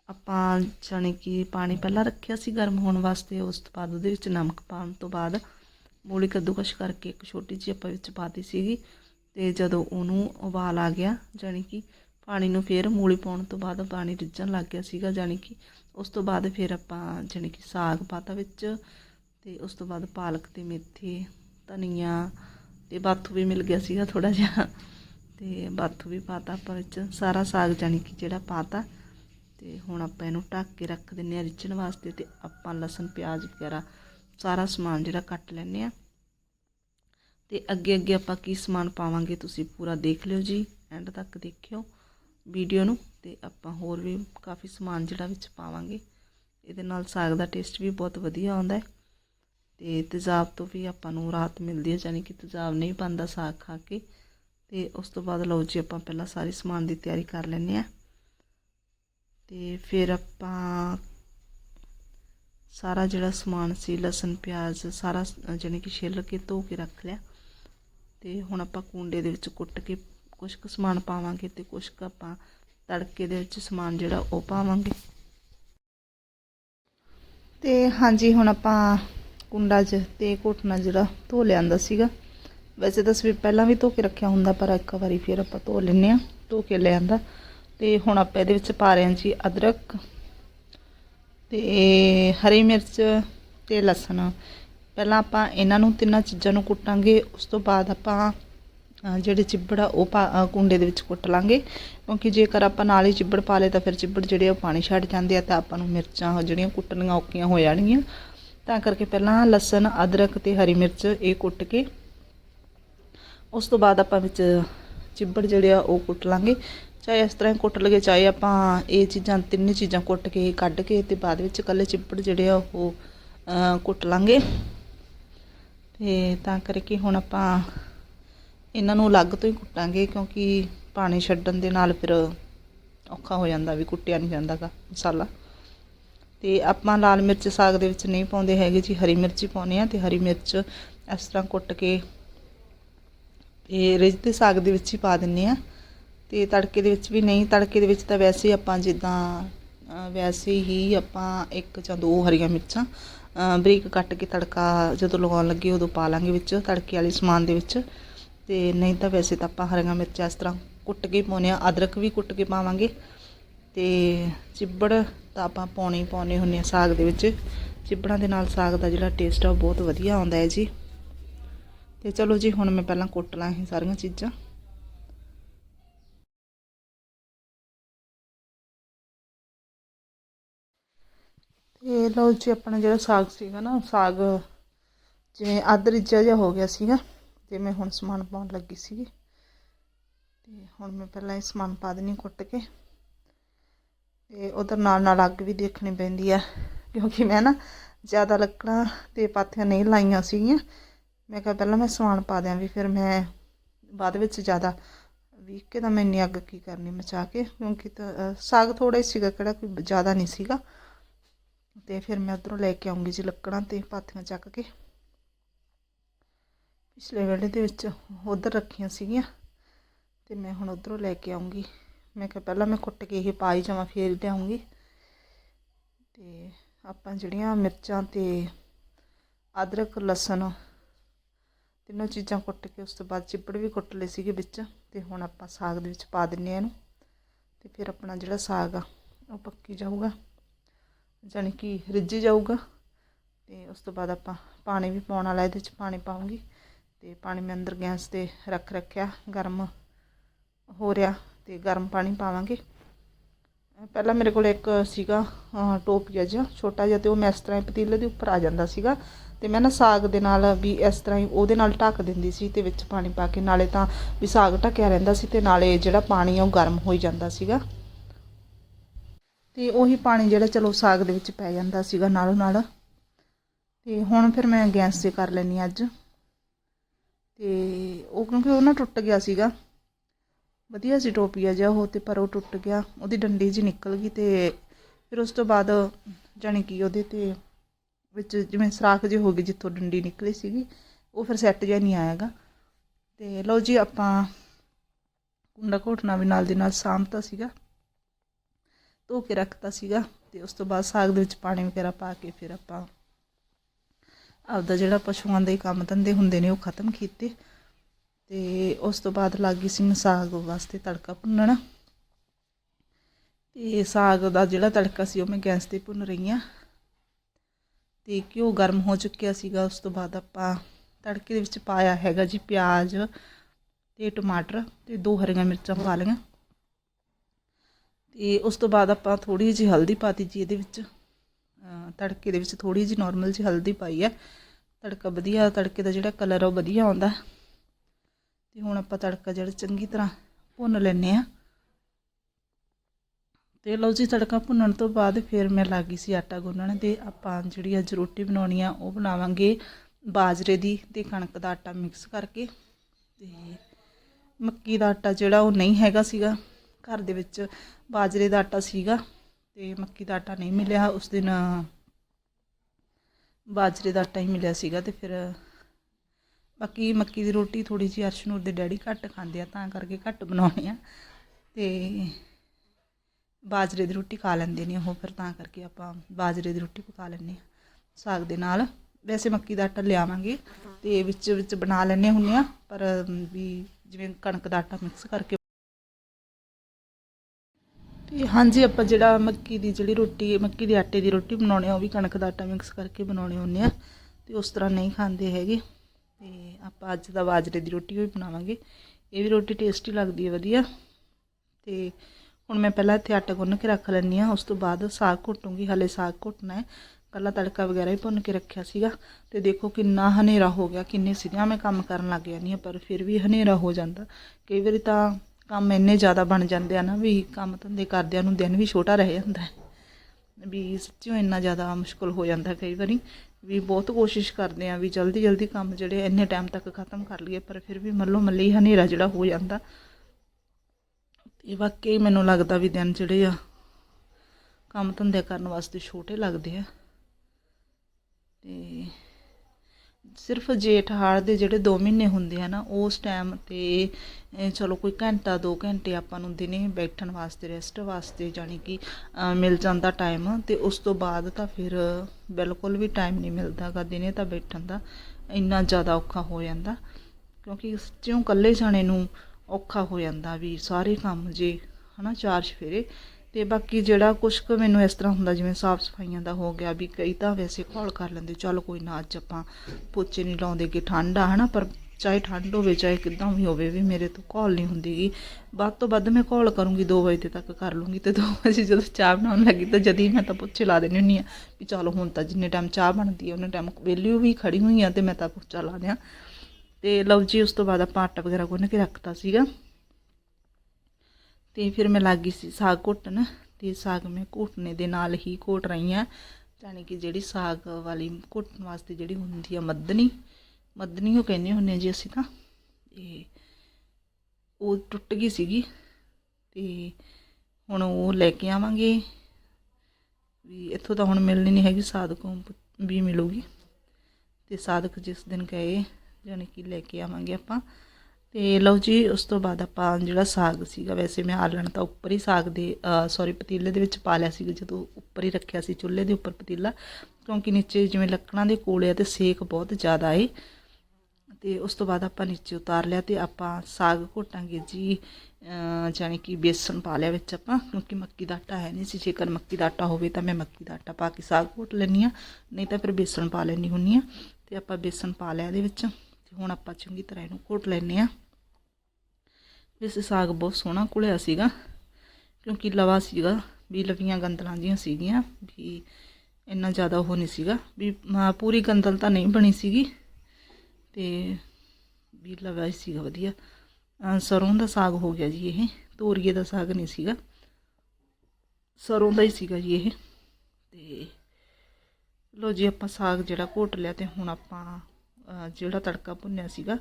ਆਪਾਂ ਜਾਣੀ ਕਿ ਪਾਣੀ ਪਹਿਲਾਂ ਰੱਖਿਆ ਸੀ ਗਰਮ ਹੋਣ ਵਾਸਤੇ, ਉਸ ਤੋਂ ਬਾਅਦ ਉਹਦੇ ਵਿੱਚ ਨਮਕ ਪਾਉਣ ਤੋਂ ਬਾਅਦ ਮੂਲੀ ਕੱਦੂਕਸ਼ ਕਰਕੇ ਇੱਕ ਛੋਟੀ ਜਿਹੀ ਆਪਾਂ ਵਿੱਚ ਪਾਤੀ ਸੀਗੀ ਤੇ ਜਦੋਂ ਉਹਨੂੰ ਉਬਾਲ ਆ ਗਿਆ, ਜਾਣੀ ਕਿ ਪਾਣੀ ਨੂੰ ਫਿਰ ਮੂਲੀ ਪਾਉਣ ਤੋਂ ਬਾਅਦ ਪਾਣੀ ਰਿੱਝਣ ਲੱਗ ਗਿਆ ਸੀਗਾ, ਜਾਣੀ ਕਿ ਉਸ ਤੋਂ ਬਾਅਦ ਫਿਰ ਆਪਾਂ ਜਾਣੀ ਕਿ ਸਾਗ ਪਾਤਾ ਵਿੱਚ ਤੇ ਉਸ ਤੋਂ ਬਾਅਦ ਪਾਲਕ ਤੇ ਮੇਥੀ, ਧਨੀਆ ਤੇ ਬਾਥੂ ਵੀ ਮਿਲ ਗਿਆ ਸੀਗਾ ਥੋੜਾ ਜਿਹਾ। ਤੇ ਬਾਥੂ ਵੀ ਪਾਤਾ ਆਪਾਂ ਵਿੱਚ, ਸਾਰਾ ਸਾਗ ਜਾਣੀ ਕਿ ਜਿਹੜਾ ਪਾਤਾ ਤੇ ਹੁਣ ਆਪਾਂ ਇਹਨੂੰ ਢੱਕ ਕੇ ਰੱਖ ਦਿੰਨੇ ਆ ਰਿੱਝਣ ਵਾਸਤੇ ਤੇ ਆਪਾਂ ਲਸਣ, ਪਿਆਜ਼ ਵਗੈਰਾ ਸਾਰਾ ਸਮਾਨ ਜਿਹੜਾ ਕੱਟ ਲੈਨੇ ਆ ਤੇ ਅੱਗੇ ਅੱਗੇ ਆਪਾਂ ਕੀ ਸਮਾਨ ਪਾਵਾਂਗੇ ਤੁਸੀਂ ਪੂਰਾ ਦੇਖ ਲਿਓ ਜੀ, ਐਂਡ ਤੱਕ ਦੇਖਿਓ। ਵੀਡੀਓ ਨੂੰ ਤੇ ਆਪਾਂ ਹੋਰ ਵੀ ਕਾਫੀ ਸਮਾਨ ਜਿਹੜਾ ਵਿੱਚ ਪਾਵਾਂਗੇ। ਇਹਦੇ ਨਾਲ ਸਾਗ ਦਾ ਟੇਸਟ ਵੀ ਬਹੁਤ ਵਧੀਆ ਆਉਂਦਾ ਹੈ ਤੇ ਤੇਜ਼ਾਬ ਤੋਂ ਵੀ ਆਪਾਂ ਨੂੰ ਰਾਹਤ ਮਿਲਦੀ ਹੈ ਯਾਨੀ ਕਿ ਤੇਜ਼ਾਬ ਨਹੀਂ ਬਣਦਾ ਸਾਗ ਖਾ ਕੇ। ਤੇ ਉਸ ਤੋਂ ਬਾਅਦ ਲਓ ਜੀ, ਆਪਾਂ ਪਹਿਲਾਂ ਸਾਰੀ ਸਮਾਨ ਦੀ ਤਿਆਰੀ ਕਰ ਲੈਂਦੇ ਆ ਤੇ ਫਿਰ ਆਪਾਂ ਸਾਰਾ ਜਿਹੜਾ ਸਮਾਨ ਸੀ, ਲਸਣ, ਪਿਆਜ਼, ਸਾਰਾ ਸ- ਜਾਣੀ ਕਿ ਛਿੱਲ ਕੇ ਧੋ ਕੇ ਰੱਖ ਲਿਆ। ਤੇ ਹੁਣ ਆਪਾਂ ਕੁੰਡੇ ਦੇ ਵਿੱਚ ਕੁੱਟ ਕੇ ਕੁਝ ਕੁ ਸਮਾਨ ਪਾਵਾਂਗੇ ਤੇ ਕੁਝ ਕੁ ਆਪਾਂ ਤੜਕੇ ਦੇ ਵਿੱਚ ਸਮਾਨ ਜਿਹੜਾ ਉਹ ਪਾਵਾਂਗੇ। ਤੇ ਹਾਂਜੀ, ਹੁਣ ਆਪਾਂ ਕੁੰਡਾ 'ਚ ਤੇ ਘੋਟਣਾ ਜਿਹੜਾ ਧੋ ਲਿਆਂਦਾ ਸੀਗਾ। ਵੈਸੇ ਤਾਂ ਸਵੇਰ ਪਹਿਲਾਂ ਵੀ ਧੋ ਕੇ ਰੱਖਿਆ ਹੁੰਦਾ, ਪਰ ਇੱਕ ਵਾਰੀ ਫਿਰ ਆਪਾਂ ਧੋ ਲੈਂਦੇ ਆ ਧੋ ਕੇ ਲਿਆਂਦਾ ਤੇ ਹੁਣ ਆਪਾਂ ਇਹਦੇ ਵਿੱਚ ਪਾ ਰਹੇ ਹਾਂ ਜੀ ਅਦਰਕ ਤੇ ਹਰੀ ਮਿਰਚ ਤੇ ਲਸਣ। ਪਹਿਲਾਂ ਆਪਾਂ ਇਹਨਾਂ ਨੂੰ ਤਿੰਨਾਂ ਚੀਜ਼ਾਂ ਨੂੰ ਕੁੱਟਾਂਗੇ, ਉਸ ਤੋਂ ਬਾਅਦ ਆਪਾਂ ਜਿਹੜੇ ਚਿੱਬੜ ਆ, ਉਹ ਪਾ ਕੁੰਡੇ ਦੇ ਵਿੱਚ ਕੁੱਟ ਲਾਂਗੇ। ਕਿਉਂਕਿ ਜੇਕਰ ਆਪਾਂ ਨਾਲ ਹੀ ਚਿੱਬੜ ਪਾ ਲਏ ਤਾਂ ਫਿਰ ਚਿੱਬੜ ਜਿਹੜੇ ਆ ਉਹ ਪਾਣੀ ਛੱਡ ਜਾਂਦੇ ਆ ਤਾਂ ਆਪਾਂ ਨੂੰ ਮਿਰਚਾਂ ਜਿਹੜੀਆਂ ਕੁੱਟਣੀਆਂ ਔਖੀਆਂ ਹੋ ਜਾਣਗੀਆਂ। ਤਾਂ ਕਰਕੇ ਪਹਿਲਾਂ ਲਸਣ, ਅਦਰਕ ਤੇ ਹਰੀ ਮਿਰਚ ਇਹ ਕੁੱਟ ਕੇ ਉਸ ਤੋਂ ਬਾਅਦ ਆਪਾਂ ਵਿੱਚ ਚਿੱਬੜ ਜਿਹੜੇ ਆ ਉਹ ਕੁੱਟ ਲਾਂਗੇ। ਚਾਹੇ ਇਸ ਤਰ੍ਹਾਂ ਹੀ ਕੁੱਟ ਲਗੇ ਚਾਹੇ ਆਪਾਂ ਇਹ ਚੀਜ਼ਾਂ, ਤਿੰਨੇ ਚੀਜ਼ਾਂ ਕੁੱਟ ਕੇ ਕੱਢ ਕੇ ਤੇ ਬਾਅਦ ਵਿੱਚ ਇਕੱਲੇ ਚਿੱਬੜ ਜਿਹੜੇ ਆ ਉਹ ਕੁੱਟ ਲਾਂਗੇ। ਤੇ ਤਾਂ ਕਰਕੇ ਹੁਣ ਆਪਾਂ ਇਹਨਾਂ ਨੂੰ ਅਲੱਗ ਤੋਂ ਹੀ ਕੁੱਟਾਂਗੇ ਕਿਉਂਕਿ ਪਾਣੀ ਛੱਡਣ ਦੇ ਨਾਲ ਫਿਰ ਔਖਾ ਹੋ ਜਾਂਦਾ ਵੀ ਕੁੱਟਿਆ ਨਹੀਂ ਜਾਂਦਾਗਾ ਮਸਾਲਾ। ਤੇ ਆਪਾਂ ਲਾਲ ਮਿਰਚ ਸਾਗ ਦੇ ਵਿੱਚ ਨਹੀਂ ਪਾਉਂਦੇ ਹੈਗੇ ਜੀ, ਹਰੀ ਮਿਰਚ ਹੀ ਪਾਉਂਦੇ ਆ ਤੇ ਹਰੀ ਮਿਰਚ ਇਸ ਤਰ੍ਹਾਂ ਕੁੱਟ ਕੇ ਤੇ ਰਿਜ ਦੇ ਸਾਗ ਦੇ ਵਿੱਚ ਹੀ ਪਾ ਦਿੰਨੇ ਆ ਤੇ ਤੜਕੇ ਦੇ ਵਿੱਚ ਵੀ ਨਹੀਂ, ਤੜਕੇ ਦੇ ਵਿੱਚ ਤਾਂ ਵੈਸੇ ਹੀ ਆਪਾਂ ਜਿੱਦਾਂ ਵੈਸੇ ਹੀ ਆਪਾਂ ਇੱਕ ਜਾਂ ਦੋ ਹਰੀਆਂ ਮਿਰਚਾਂ ਬਰੀਕ ਕੱਟ ਕੇ ਤੜਕਾ ਜਦੋਂ ਲਗਾਉਣ ਲੱਗੇ ਉਦੋਂ ਪਾ ਲਾਂਗੇ ਵਿੱਚ ਤੜਕੇ ਵਾਲੇ ਸਮਾਨ ਦੇ ਵਿੱਚ। ਤੇ ਨਹੀਂ ਤਾਂ ਵੈਸੇ ਤਾਂ ਆਪਾਂ ਹਰੀਆਂ ਮਿਰਚਾਂ ਇਸ ਤਰ੍ਹਾਂ ਕੁੱਟ ਕੇ ਪਾਉਂਦੇ ਆ ਅਦਰਕ ਵੀ ਕੁੱਟ ਕੇ ਪਾਵਾਂਗੇ। ਤੇ ਚਿੱਬੜ ਤਾਂ ਆਪਾਂ ਪਾਉਣੇ ਹੀ ਪਾਉਣੇ ਹੁੰਦੇ ਆ ਸਾਗ ਦੇ ਵਿੱਚ। ਚਿੱਬੜਾਂ ਦੇ ਨਾਲ ਸਾਗ ਦਾ ਜਿਹੜਾ ਟੇਸਟ ਆ ਉਹ ਬਹੁਤ ਵਧੀਆ ਆਉਂਦਾ ਹੈ ਜੀ। ਤੇ ਚਲੋ ਜੀ, ਹੁਣ ਮੈਂ ਪਹਿਲਾਂ ਕੁੱਟ ਲਾਂ ਇਹ ਸਾਰੀਆਂ ਚੀਜ਼ਾਂ। ਤੇ ਲਓ ਜੀ, ਆਪਣਾ ਜਿਹੜਾ ਸਾਗ ਸੀਗਾ ਨਾ, ਸਾਗ ਜਿਵੇਂ ਅੱਧ ਰਿੱਝਾ ਜਿਹਾ ਹੋ ਗਿਆ ਸੀਗਾ। ਤੇ ਮੈਂ ਹੁਣ ਸਮਾਨ ਪਾਉਣ ਲੱਗੀ ਸੀਗੀ। ਤੇ ਹੁਣ ਮੈਂ ਪਹਿਲਾਂ ਇਹ ਸਮਾਨ ਪਾ ਦੇਣੀ ਕੁੱਟ ਕੇ। ਤੇ ਉਧਰ ਨਾਲ ਨਾਲ ਅੱਗ ਵੀ ਦੇਖਣੀ ਪੈਂਦੀ ਆ, ਕਿਉਂਕਿ ਮੈਂ ਨਾ ਜ਼ਿਆਦਾ ਲੱਕੜਾਂ ਤੇ ਪਾਥੀਆਂ ਨਹੀਂ ਲਾਈਆਂ ਸੀਗੀਆਂ। ਮੈਂ ਕਿਹਾ ਪਹਿਲਾਂ ਮੈਂ ਸਮਾਨ ਪਾ ਦਿਆਂ ਵੀ ਫਿਰ ਮੈਂ ਬਾਅਦ ਵਿੱਚ ਜ਼ਿਆਦਾ ਵੀ ਕੇ ਤਾਂ ਮੈਂ ਇੰਨੀ ਅੱਗ ਕੀ ਕਰਨੀ ਮਚਾ ਕੇ, ਕਿਉਂਕਿ ਤਾਂ ਸਾਗ ਥੋੜਾ ਹੀ ਸੀਗਾ, ਕਿਹੜਾ ਕੋਈ ਜ਼ਿਆਦਾ ਨਹੀਂ ਸੀਗਾ। ਤੇ ਫਿਰ ਮੈਂ ਉਧਰੋਂ ਲੈ ਕੇ ਆਉਂਗੀ ਜੀ ਲੱਕੜਾਂ ਤੇ ਪਾਥੀਆਂ ਚੱਕ ਕੇ। ਪਿਛਲੇ ਵੇਲੇ ਦੇ ਵਿੱਚ ਉਧਰ ਰੱਖੀਆਂ ਸੀਗੀਆਂ ਤੇ ਮੈਂ ਹੁਣ ਉਧਰੋਂ ਲੈ ਕੇ ਆਉਂਗੀ। ਮੈਂ ਕਿਹਾ ਪਹਿਲਾਂ ਮੈਂ ਕੁੱਟ ਕੇ ਇਹ ਪਾ ਹੀ ਜਾਵਾਂ, ਫੇਰ ਲਿਆਉਂਗੀ। ਤੇ ਆਪਾਂ ਜਿਹੜੀਆਂ ਮਿਰਚਾਂ ਤੇ ਅਦਰਕ, ਲਸਣ ਤਿੰਨੋਂ ਚੀਜ਼ਾਂ ਕੁੱਟ ਕੇ ਉਸ ਤੋਂ ਬਾਅਦ ਚਿੱਪੜ ਵੀ ਕੁੱਟ ਲਏ ਸੀਗੇ ਵਿੱਚ ਤੇ ਹੁਣ ਆਪਾਂ ਸਾਗ ਦੇ ਵਿੱਚ ਪਾ ਦਿੰਨੇ ਆ ਇਹਨੂੰ ਤੇ ਫਿਰ ਆਪਣਾ ਜਿਹੜਾ ਸਾਗ ਆ, ਉਹ ਪੱਕੀ ਜਾਊਗਾ, ਜਾਣੀ ਕਿ ਰਿੱਝੀ ਜਾਊਗਾ ਤੇ ਉਸ ਤੋਂ ਬਾਅਦ ਆਪਾਂ ਪਾਣੀ ਵੀ ਪਾਉਣ ਵਾਲਾ ਇਹਦੇ ਵਿੱਚ ਪਾਣੀ ਪਾਉਂਗੀ। ਤੇ ਪਾਣੀ ਮੈਂ ਅੰਦਰ ਗੈਸ ਤੇ ਰੱਖ ਰੱਖਿਆ, ਗਰਮ ਹੋ ਰਿਹਾ ਤੇ ਗਰਮ ਪਾਣੀ ਪਾਵਾਂਗੇ। ਪਹਿਲਾਂ ਮੇਰੇ ਕੋਲ ਇੱਕ ਸੀਗਾ ਟੋਪੀਆ ਜਿਹਾ ਛੋਟਾ ਜਿਹਾ ਤੇ ਉਹ ਮੈਂ ਇਸ ਤਰ੍ਹਾਂ ਹੀ ਪਤੀਲੇ ਦੇ ਉੱਪਰ ਆ ਜਾਂਦਾ ਸੀਗਾ ਤੇ ਮੈਂ ਨਾ ਸਾਗ ਦੇ ਨਾਲ ਵੀ ਇਸ ਤਰ੍ਹਾਂ ਹੀ ਉਹਦੇ ਨਾਲ ਢੱਕ ਦਿੰਦੀ ਸੀ ਤੇ ਵਿੱਚ ਪਾਣੀ ਪਾ ਕੇ ਨਾਲੇ ਤਾਂ ਵੀ ਸਾਗ ਢੱਕਿਆ ਰਹਿੰਦਾ ਸੀ ਤੇ ਨਾਲੇ ਜਿਹੜਾ ਪਾਣੀ ਆ ਉਹ ਗਰਮ ਹੋਈ ਜਾਂਦਾ ਸੀਗਾ। ਤੇ ਉਹੀ ਪਾਣੀ ਜਿਹੜਾ ਚਲੋ ਸਾਗ ਦੇ ਵਿੱਚ ਪੈ ਜਾਂਦਾ ਸੀਗਾ ਨਾਲੋਂ ਨਾਲ। ਤੇ ਹੁਣ ਫਿਰ ਮੈਂ ਗੈਸ ਤੇ ਕਰ ਲੈਣੀ ਅੱਜ। ਤੇ ਉਹ ਕਿਉਂਕਿ ਉਹ ਨਾ ਟੁੱਟ ਗਿਆ ਸੀਗਾ। ਵਧੀਆ ਸੀ ਟੋਪੀਆ ਜਿਹਾ ਉਹ ਤੇ ਪਰ ਉਹ ਟੁੱਟ ਗਿਆ। ਉਹਦੀ ਡੰਡੀ ਜੀ ਨਿਕਲ ਗਈ ਤੇ ਫਿਰ ਉਸ ਤੋਂ ਬਾਅਦ ਜਾਣੀ ਕਿ ਉਹਦੇ ਤੇ ਵਿੱਚ ਜਿਵੇਂ ਸਰਾਖ ਜਿਹੀ ਹੋ ਗਈ ਜਿੱਥੋਂ ਡੰਡੀ ਨਿਕਲੀ ਸੀਗੀ, ਉਹ ਫਿਰ ਸੈੱਟ ਜਿਹਾ ਨਹੀਂ ਆਇਆਗਾ। ਤੇ ਲਓ ਜੀ ਆਪਾਂ ਕੁੰਡਾ ਘੋਟਣਾ ਵੀ ਨਾਲ ਦੀ ਨਾਲ ਸਾਂਭਤਾ ਸੀਗਾ, ਧੋ ਕੇ ਰੱਖਤਾ ਸੀਗਾ ਤੇ ਉਸ ਤੋਂ ਬਾਅਦ ਸਾਗ ਦੇ ਵਿੱਚ ਪਾਣੀ ਵਗੈਰਾ ਪਾ ਕੇ ਫਿਰ ਆਪਾਂ ਆਪਦਾ ਜਿਹੜਾ ਪਸ਼ੂਆਂ ਦੇ ਕੰਮ ਧੰਦੇ ਹੁੰਦੇ ਨੇ ਉਹ ਖਤਮ ਕੀਤੇ ਤੇ ਉਸ ਤੋਂ ਬਾਅਦ ਲੱਗ ਗਈ ਸੀ ਮੈਂ ਸਾਗ ਵਾਸਤੇ ਤੜਕਾ ਭੁੰਨਣਾ। ਤੇ ਸਾਗ ਦਾ ਜਿਹੜਾ ਤੜਕਾ ਸੀ ਉਹ ਮੈਂ ਗੈਸ ਤੇ ਭੁੰਨ ਰਹੀ ਹਾਂ। ਤੇ ਘਿਓ ਗਰਮ ਹੋ ਚੁੱਕਿਆ ਸੀਗਾ, ਉਸ ਤੋਂ ਬਾਅਦ ਆਪਾਂ ਤੜਕੇ ਦੇ ਵਿੱਚ ਪਾਇਆ ਹੈਗਾ ਜੀ ਪਿਆਜ਼ ਤੇ ਟਮਾਟਰ ਤੇ ਦੋ ਹਰੀਆਂ ਮਿਰਚਾਂ ਪਾ ਲਈਆਂ। ਤੇ ਉਸ ਤੋਂ ਬਾਅਦ ਆਪਾਂ ਥੋੜੀ ਜਿਹੀ ਹਲਦੀ ਪਾਤੀ ਜੀ ਇਹਦੇ ਵਿੱਚ। ਤੜਕੇ ਦੇ ਵਿੱਚ ਥੋੜੀ ਜਿਹੀ ਨਾਰਮਲ ਜਿਹੀ ਹਲਦੀ ਪਾਈ ਹੈ। ਤੜਕਾ ਵਧੀਆ, ਤੜਕੇ ਦਾ ਜਿਹੜਾ ਕਲਰ ਆ ਉਹ ਵਧੀਆ ਆਉਂਦਾ ਤੇ ਹੁਣ ਆਪਾਂ ਤੜਕਾ ਜਿਹੜਾ ਚੰਗੀ ਤਰ੍ਹਾਂ ਭੁੰਨ ਲੈਨੇ ਆ ਤੇ ਲਓ ਜੀ, ਤੜਕਾ ਭੁੰਨਣ ਤੋਂ ਬਾਅਦ ਫਿਰ ਮੈਂ ਲੱਗ ਗਈ ਸੀ ਆਟਾ ਗੁੰਨਣ ਤੇ ਆਪਾਂ ਜਿਹੜੀ ਅੱਜ ਰੋਟੀ ਬਣਾਉਣੀ ਆ, ਉਹ ਬਣਾਵਾਂਗੇ ਬਾਜਰੇ ਦੀ ਤੇ ਕਣਕ ਦਾ ਆਟਾ ਮਿਕਸ ਕਰਕੇ। ਤੇ ਮੱਕੀ ਦਾ ਆਟਾ ਜਿਹੜਾ ਉਹ ਨਹੀਂ ਹੈਗਾ ਸੀਗਾ। ਘਰ ਦੇ ਵਿੱਚ ਬਾਜਰੇ ਦਾ ਆਟਾ ਸੀਗਾ। ਤੇ ਮੱਕੀ ਦਾ ਆਟਾ ਨਹੀਂ ਮਿਲਿਆ। ਉਸ ਦਿਨ ਬਾਜਰੇ ਦਾ ਆਟਾ ਹੀ ਮਿਲਿਆ ਸੀਗਾ ਤੇ ਫਿਰ, ਬਾਕੀ ਮੱਕੀ ਦੀ ਰੋਟੀ ਥੋੜੀ ਜਿਹੀ ਅਰਸ਼ਨੂਰ ਦੇ ਡੈਡੀ ਘੱਟ ਖਾਂਦੇ ਆ, ਤਾਂ ਕਰਕੇ ਘੱਟ ਬਣਾਉਣੀ ਆ। ਤੇ ਬਾਜਰੇ ਦੀ ਰੋਟੀ ਖਾ ਲੈਂਦੇ ਨੇ ਉਹ, ਫਿਰ ਤਾਂ ਕਰਕੇ ਆਪਾਂ ਬਾਜਰੇ ਦੀ ਰੋਟੀ ਪਕਾ ਲੈਂਦੇ ਆ ਸਾਗ ਦੇ ਨਾਲ। ਵੈਸੇ ਮੱਕੀ ਦਾ ਆਟਾ ਲਿਆਵਾਂਗੇ ਤੇ ਵਿੱਚ ਵਿੱਚ ਬਣਾ ਲੈਂਦੇ ਹੁੰਦੇ ਆ, ਪਰ ਵੀ ਜਿਵੇਂ ਕਣਕ ਦਾ ਆਟਾ ਮਿਕਸ ਕਰਕੇ ਹਾਂਜੀ, ਆਪਾਂ ਜਿਹੜਾ ਮੱਕੀ ਦੀ ਜਿਹੜੀ ਰੋਟੀ, ਮੱਕੀ ਦੇ ਆਟੇ ਦੀ ਰੋਟੀ ਬਣਾਉਣੇ ਆ, ਉਹ ਵੀ ਕਣਕ ਦਾ ਆਟਾ ਮਿਕਸ ਕਰਕੇ ਬਣਾਉਣੇ ਹੁੰਦੇ ਆ ਤੇ ਉਸ ਤਰ੍ਹਾਂ ਨਹੀਂ ਖਾਂਦੇ ਹੈਗੇ ਤੇ ਆਪਾਂ ਅੱਜ ਦਾ ਬਾਜਰੇ ਦੀ ਰੋਟੀ ਵੀ ਬਣਾਵਾਂਗੇ। ਇਹ ਵੀ ਰੋਟੀ ਟੇਸਟੀ ਲੱਗਦੀ ਹੈ ਵਧੀਆ ਤੇ ਹੁਣ ਮੈਂ ਪਹਿਲਾਂ ਇੱਥੇ ਆਟਾ ਗੁੰਨ ਕੇ ਰੱਖ ਲੈਂਦੀ ਆ ਉਸ ਤੋਂ ਬਾਅਦ ਸਾਗ ਘੁੱਟੂੰਗੀ, ਹਲੇ ਸਾਗ ਘੁੱਟਣਾ ਹੈ। ਕੱਲਾ ਤੜਕਾ ਵਗੈਰਾ ਹੀ ਭੁੰਨ ਕੇ ਰੱਖਿਆ ਸੀਗਾ ਤੇ ਦੇਖੋ ਕਿੰਨਾ ਹਨੇਰਾ ਹੋ ਗਿਆ, ਕਿੰਨੇ ਸਿਰਿਆਂ ਮੈਂ ਕੰਮ ਕਰਨ ਲੱਗ ਜਾਂਦੀ ਆ ਪਰ ਫਿਰ ਵੀ ਹਨੇਰਾ ਹੋ ਜਾਂਦਾ। ਕਈ ਵਾਰੀ ਤਾਂ ਕੰਮ ਇੰਨੇ ਜ਼ਿਆਦਾ ਬਣ ਜਾਂਦੇ ਆ ਨਾ ਵੀ ਕੰਮ ਧੰਦੇ ਕਰਦਿਆਂ ਨੂੰ ਦਿਨ ਵੀ ਛੋਟਾ ਰਹਿ ਜਾਂਦਾ ਹੈ। ਵੀ ਸੱਚਿਓ ਇੰਨਾ ਜ਼ਿਆਦਾ ਮੁਸ਼ਕਲ ਹੋ ਜਾਂਦਾ ਕਈ ਵਾਰੀ ਵੀ ਬਹੁਤ ਕੋਸ਼ਿਸ਼ ਕਰਦੇ ਆ ਵੀ ਜਲਦੀ ਜਲਦੀ ਕੰਮ ਜਿਹੜੇ ਇੰਨੇ ਟਾਈਮ ਤੱਕ ਖਤਮ ਕਰ ਲਈਏ, ਪਰ ਫਿਰ ਵੀ ਮੱਲੋ ਮੱਲੀ ਹਨੇਰਾ ਜਿਹੜਾ ਹੋ ਜਾਂਦਾ। ਤੇ ਵਾਕਈ ਮੈਨੂੰ ਲੱਗਦਾ ਵੀ ਦਿਨ ਜਿਹੜੇ ਆ ਕੰਮ ਧੰਦੇ ਕਰਨ ਵਾਸਤੇ ਛੋਟੇ ਲੱਗਦੇ ਆ। ਤੇ ਸਿਰਫ ਜੇਠ ਹਾੜ ਦੇ ਜਿਹੜੇ 2 ਮਹੀਨੇ ਹੁੰਦੇ ਆ ਨਾ, ਉਸ ਟਾਈਮ ਤੇ ਚਲੋ ਕੋਈ ਘੰਟਾ 2 ਘੰਟੇ ਆਪਾਂ ਨੂੰ ਦਿਨੇ ਬੈਠਣ ਵਾਸਤੇ ਰੈਸਟ ਵਾਸਤੇ ਜਾਣੀ ਕਿ ਮਿਲ ਜਾਂਦਾ ਟਾਈਮ ਤੇ ਉਸ ਤੋਂ ਬਾਅਦ ਤਾਂ ਫਿਰ ਬਿਲਕੁਲ ਵੀ ਟਾਈਮ ਨਹੀਂ ਮਿਲਦਾਗਾ ਦਿਨੇ ਤਾਂ ਬੈਠਣ ਦਾ, ਇੰਨਾ ਜ਼ਿਆਦਾ ਔਖਾ ਹੋ ਜਾਂਦਾ। ਕਿਉਂਕਿ ਸੱਚਿਓ ਇਕੱਲੇ ਜਾਣੇ ਨੂੰ ਔਖਾ ਹੋ ਜਾਂਦਾ ਵੀ ਸਾਰੇ ਕੰਮ ਜੇ, ਹਨਾ, ਚਾਰ ਸਫੇਰੇ ਤੇ ਬਾਕੀ ਜਿਹੜਾ ਕੁਛ ਕੁ ਮੈਨੂੰ ਇਸ ਤਰ੍ਹਾਂ ਹੁੰਦਾ, ਜਿਵੇਂ ਸਾਫ਼ ਸਫਾਈਆਂ ਦਾ ਹੋ ਗਿਆ, ਵੀ ਕਈ ਤਾਂ ਵੈਸੇ ਘੋਲ ਕਰ ਲੈਂਦੇ, ਚਲ ਕੋਈ ਨਾ ਅੱਜ ਆਪਾਂ ਪੋਚੇ ਨਹੀਂ ਲਾਉਂਦੇ ਕਿ ਠੰਡ ਆ, ਹਨਾ, ਪਰ ਚਾਹੇ ਠੰਡ ਹੋਵੇ, ਚਾਹੇ ਕਿਦਾਂ ਵੀ ਹੋਵੇ, ਵੀ ਮੇਰੇ ਤੋਂ ਘੋਲ ਨਹੀਂ ਹੁੰਦੀਗੀ ਵੱਧ ਤੋਂ ਵੱਧ ਮੈਂ ਘੋਲ ਕਰੂੰਗੀ 2 ਵਜੇ ਤੱਕ ਕਰ ਲੂੰਗੀ ਤੇ 2 ਵਜੇ ਜਦੋਂ ਚਾਹ ਬਣਾਉਣ ਲੱਗੀ ਤਾਂ ਜਦੀ ਮੈਂ ਤਾਂ ਪੁੱਛੇ ਲਾ ਦੇਣੀ ਹੁੰਨੀ ਆ, ਵੀ ਚਲੋ ਹੁਣ ਤਾਂ ਜਿੰਨੇ ਟਾਈਮ ਚਾਹ ਬਣਦੀ ਆ, ਉਹਨੇ ਟਾਈਮ ਵੇਲੀ ਵੀ ਖੜੀ ਹੋਈ ਆ ਤੇ ਮੈਂ ਤਾਂ ਪੋਚਾ ਲਾ ਦਿਆਂ। ਤੇ ਲਓ ਜੀ, ਉਸ ਤੋਂ ਬਾਅਦ ਆਪਾਂ ਆਟਾ ਵਗੈਰਾ ਗੁੰਨ ਕੇ ਰੱਖਤਾ ਸੀਗਾ। ਤੇ ਫਿਰ ਮੈਂ ਲੱਗ ਗਈ ਸੀ ਸਾਗ ਘੁੱਟਣ ਤੇ ਸਾਗ ਮੈਂ ਘੁੱਟਣੇ ਦੇ ਨਾਲ ਹੀ ਘੋਟ ਰਹੀ ਹਾਂ। ਯਾਨੀ ਕਿ ਜਿਹੜੀ ਸਾਗ ਵਾਲੀ ਘੁੱਟਣ ਵਾਸਤੇ ਜਿਹੜੀ ਹੁੰਦੀ ਆ ਮੱਧਨੀ ਮੱਧਨੀ ਉਹ ਕਹਿੰਦੇ ਹੁੰਦੇ ਆ ਜੀ ਅਸੀਂ ਤਾਂ। ਇਹ ਉਹ ਟੁੱਟ ਗਈ ਸੀਗੀ ਤੇ ਹੁਣ ਉਹ ਲੈ ਕੇ ਆਵਾਂਗੇ। ਵੀ ਇੱਥੋਂ ਤਾਂ ਹੁਣ ਮਿਲਣੀ ਨਹੀਂ ਹੈਗੀ, ਸਾਧਕੋਂ ਵੀ ਮਿਲੂਗੀ। ਤੇ ਸਾਧਕ ਜਿਸ ਦਿਨ ਗਏ ਯਾਨੀ ਕਿ ਲੈ ਕੇ ਆਵਾਂਗੇ ਆਪਾਂ। ਤੇ ਲਓ ਜੀ, ਉਸ ਤੋਂ ਬਾਅਦ ਆਪਾਂ ਜਿਹੜਾ ਸਾਗ ਸੀਗਾ, ਵੈਸੇ ਮੈਂ ਆਲਣ ਤਾਂ ਉੱਪਰ ਹੀ ਸਾਗ ਦੇ ਸੌਰੀ ਪਤੀਲੇ ਦੇ ਵਿੱਚ ਪਾ ਲਿਆ ਸੀਗਾ, ਜਦੋਂ ਉੱਪਰ ਹੀ ਰੱਖਿਆ ਸੀ ਚੁੱਲ੍ਹੇ ਦੇ ਉੱਪਰ ਪਤੀਲਾ, ਕਿਉਂਕਿ ਨੀਚੇ ਜਿਵੇਂ ਲੱਕੜਾਂ ਦੇ ਕੋਲੇ ਆ ਤੇ ਸੇਕ ਬਹੁਤ ਜ਼ਿਆਦਾ ਏ। ਤੇ ਉਸ ਤੋਂ ਬਾਅਦ ਆਪਾਂ ਨੀਚੇ ਉਤਾਰ ਲਿਆ ਤੇ ਆਪਾਂ ਸਾਗ ਘੋਟਾਂਗੇ ਜੀ, ਅਹ, ਜਾਣੀ ਕਿ ਬੇਸਣ ਪਾ ਲਿਆ ਵਿੱਚ ਆਪਾਂ, ਕਿਉਂਕਿ ਮੱਕੀ ਦਾ ਆਟਾ ਹੈ ਨਹੀਂ ਸੀ, ਜੇਕਰ ਮੱਕੀ ਦਾ ਆਟਾ ਹੋਵੇ ਤਾਂ ਮੈਂ ਮੱਕੀ ਦਾ ਆਟਾ ਪਾ ਕੇ ਸਾਗ ਘੋਟ ਲੈਂਦੀ ਆ ਨਹੀਂ ਤਾਂ ਫਿਰ ਬੇਸਣ ਪਾ ਲੈਣੀ ਹੁੰਨੀ ਆ ਤੇ ਆਪਾਂ ਬੇਸਣ ਪਾ ਲਿਆ ਇਹਦੇ ਵਿੱਚ, ਤੇ ਹੁਣ ਆਪਾਂ ਚੰਗੀ ਤਰ੍ਹਾਂ ਇਹਨੂੰ ਘੋਟ ਲੈਂਦੇ ਆ ਵੈਸੇ ਸਾਗ ਬਹੁਤ ਸੋਹਣਾ ਘੁਲਿਆ ਸੀਗਾ, ਕਿਉਂਕਿ ਲਵਾ ਸੀਗਾ, ਵੀ ਲਵੀਆਂ ਗੰਦਲਾਂ ਜੀਆਂ ਸੀਗੀਆਂ, ਵੀ ਇੰਨਾ ਜ਼ਿਆਦਾ ਉਹ ਨਹੀਂ ਸੀਗਾ, ਵੀ ਪੂਰੀ ਗੰਦਲ ਤਾਂ ਨਹੀਂ ਬਣੀ ਸੀਗੀ, ਤੇ ਵੀ ਲਵਾਈ ਸੀਗਾ ਵਧੀਆ। ਸਰੋਂ ਦਾ ਸਾਗ ਹੋ ਗਿਆ ਜੀ ਇਹ, ਤੋਰੀਏ ਦਾ ਸਾਗ ਨਹੀਂ ਸੀਗਾ। ਸਰੋਂ ਦਾ ਹੀ ਸੀਗਾ ਜੀ ਇਹ, ਤੇ ਲੋ ਜੀ ਆਪਾਂ ਸਾਗ ਜਿਹੜਾ ਘੋਟ ਲਿਆ ਤੇ ਹੁਣ ਆਪਾਂ ਜਿਹੜਾ ਤੜਕਾ ਭੁੰਨਿਆ ਸੀਗਾ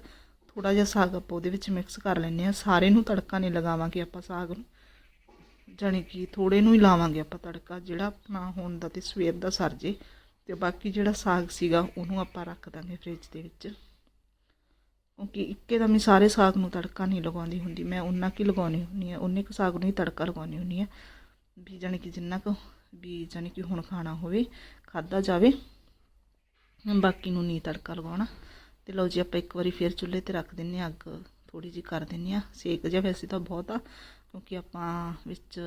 ਥੋੜਾ ਜਿਹਾ ਸਾਗ ਆਪਾਂ ਉਹਦੇ ਵਿੱਚ ਮਿਕਸ ਕਰ ਲੈਂਦੇ ਆ ਸਾਰੇ ਨੂੰ ਤੜਕਾ ਨਹੀਂ ਲਗਾਵਾਂਗੇ ਆਪਾਂ ਸਾਗ ਨੂੰ। ਜਾਣੀ ਕਿ ਥੋੜੇ ਨੂੰ ਹੀ ਲਾਵਾਂਗੇ ਆਪਾਂ ਤੜਕਾ, ਜਿਹੜਾ ਆਪਣਾ ਹੋਣ ਦਾ ਤੇ ਸਵੇਰ ਦਾ ਸਰ ਜੇ। ਤੇ ਬਾਕੀ ਜਿਹੜਾ ਸਾਗ ਸੀਗਾ, ਉਹਨੂੰ ਆਪਾਂ ਰੱਖ ਦਾਂਗੇ ਫ੍ਰਿਜ ਦੇ ਵਿੱਚ। ਕਿਉਂਕਿ ਇੱਕੇ ਦਮ ਹੀ ਸਾਰੇ ਸਾਗ ਨੂੰ ਤੜਕਾ ਨਹੀਂ ਲਗਾਉਂਦੀ ਹੁੰਦੀ। ਮੈਂ ਉਨਾ ਕੀ ਲਗਾਉਣੀ ਹੁੰਦੀ ਆ ਉਨੇ ਕੁ ਸਾਗ ਨੂੰ ਹੀ ਤੜਕਾ ਲਗਾਉਣੀ ਹੁੰਦੀ ਆ ਵੀ ਜਾਣੀ ਕਿ ਜਿੰਨਾ ਕੁ, ਵੀ ਜਾਣੀ ਕਿ ਹੁਣ ਖਾਣਾ ਹੋਵੇ ਖਾਦਾ ਜਾਵੇ। ਬਾਕੀ ਨੂੰ ਨਹੀਂ ਤੜਕਾ ਲਗਾਉਣਾ। ਤੇ ਲਓ ਜੀ, ਆਪਾਂ ਇੱਕ ਵਾਰੀ ਫੇਰ ਚੁੱਲ੍ਹੇ ਤੇ ਰੱਖ ਦਿੰਨੇ ਆ ਅੱਗ ਥੋੜੀ ਜਿਹੀ ਕਰ ਦਿੰਨੇ ਆ ਸੇਕ ਜਿਹਾ ਵੈਸੇ ਤਾਂ ਬਹੁਤ ਆ, ਕਿਉਂਕਿ ਆਪਾਂ ਵਿੱਚ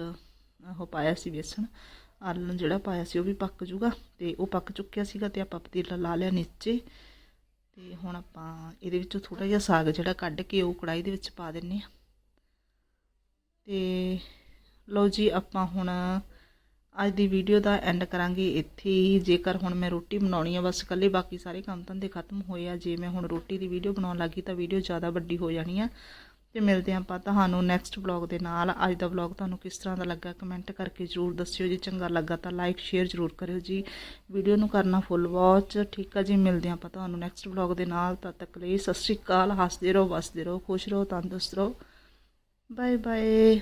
ਉਹ ਪਾਇਆ ਸੀ ਬੇਸਣ ਆਲੂ ਜਿਹੜਾ ਪਾਇਆ ਸੀ ਉਹ ਵੀ ਪੱਕ ਜੂਗਾ ਤੇ ਉਹ ਪੱਕ ਚੁੱਕਿਆ ਸੀਗਾ ਤੇ ਆਪਾਂ ਪਤੀਲਾ ਲਾ ਲਿਆ ਨੀਚੇ ਤੇ ਹੁਣ ਆਪਾਂ ਇਹਦੇ ਵਿੱਚੋਂ ਥੋੜਾ ਜਿਹਾ ਸਾਗ ਜਿਹੜਾ ਕੱਢ ਕੇ ਉਹ ਕੜਾਈ ਦੇ ਵਿੱਚ ਪਾ ਦਿੰਨੇ ਆ ਤੇ ਲਓ ਜੀ, ਆਪਾਂ ਹੁਣ ਅੱਜ ਦੀ ਵੀਡੀਓ ਦਾ ਐਂਡ ਕਰਾਂਗੇ ਇੱਥੇ ਹੀ। ਜੇਕਰ ਹੁਣ ਮੈਂ ਰੋਟੀ ਬਣਾਉਣੀ ਆ, ਬਸ ਇਕੱਲੇ ਬਾਕੀ ਸਾਰੇ ਕੰਮ ਧੰਦੇ ਖਤਮ ਹੋਏ ਆ। ਜੇ ਮੈਂ ਹੁਣ ਰੋਟੀ ਦੀ ਵੀਡੀਓ ਬਣਾਉਣ ਲੱਗੀ ਤਾਂ ਵੀਡੀਓ ਜ਼ਿਆਦਾ ਵੱਡੀ ਹੋ ਜਾਣੀ ਆ। ਤੇ ਮਿਲਦੇ ਹਾਂ ਆਪਾਂ ਤੁਹਾਨੂੰ ਨੈਕਸਟ ਵਲੌਗ ਦੇ ਨਾਲ। ਅੱਜ ਦਾ ਵਲੌਗ ਤੁਹਾਨੂੰ ਕਿਸ ਤਰ੍ਹਾਂ ਦਾ ਲੱਗਾ ਕਮੈਂਟ ਕਰਕੇ ਜਰੂਰ ਦੱਸਿਓ ਜੇ। ਚੰਗਾ ਲੱਗਾ ਤਾਂ ਲਾਈਕ ਸ਼ੇਅਰ ਜਰੂਰ ਕਰਿਓ ਜੀ। ਵੀਡੀਓ ਨੂੰ ਕਰਨਾ ਫੁੱਲ ਵਾਚ ਠੀਕ ਆ ਜੀ, ਮਿਲਦੇ ਹਾਂ ਆਪਾਂ ਤੁਹਾਨੂੰ ਨੈਕਸਟ ਵਲੌਗ ਦੇ ਨਾਲ। ਤਦ ਤੱਕ ਲਈ ਸਤਿ ਸ਼੍ਰੀ ਅਕਾਲ। ਹੱਸਦੇ ਰਹੋ, ਵਸਦੇ ਰਹੋ, ਖੁਸ਼ ਰਹੋ, ਤੰਦਰੁਸਤ ਰਹੋ। Bye bye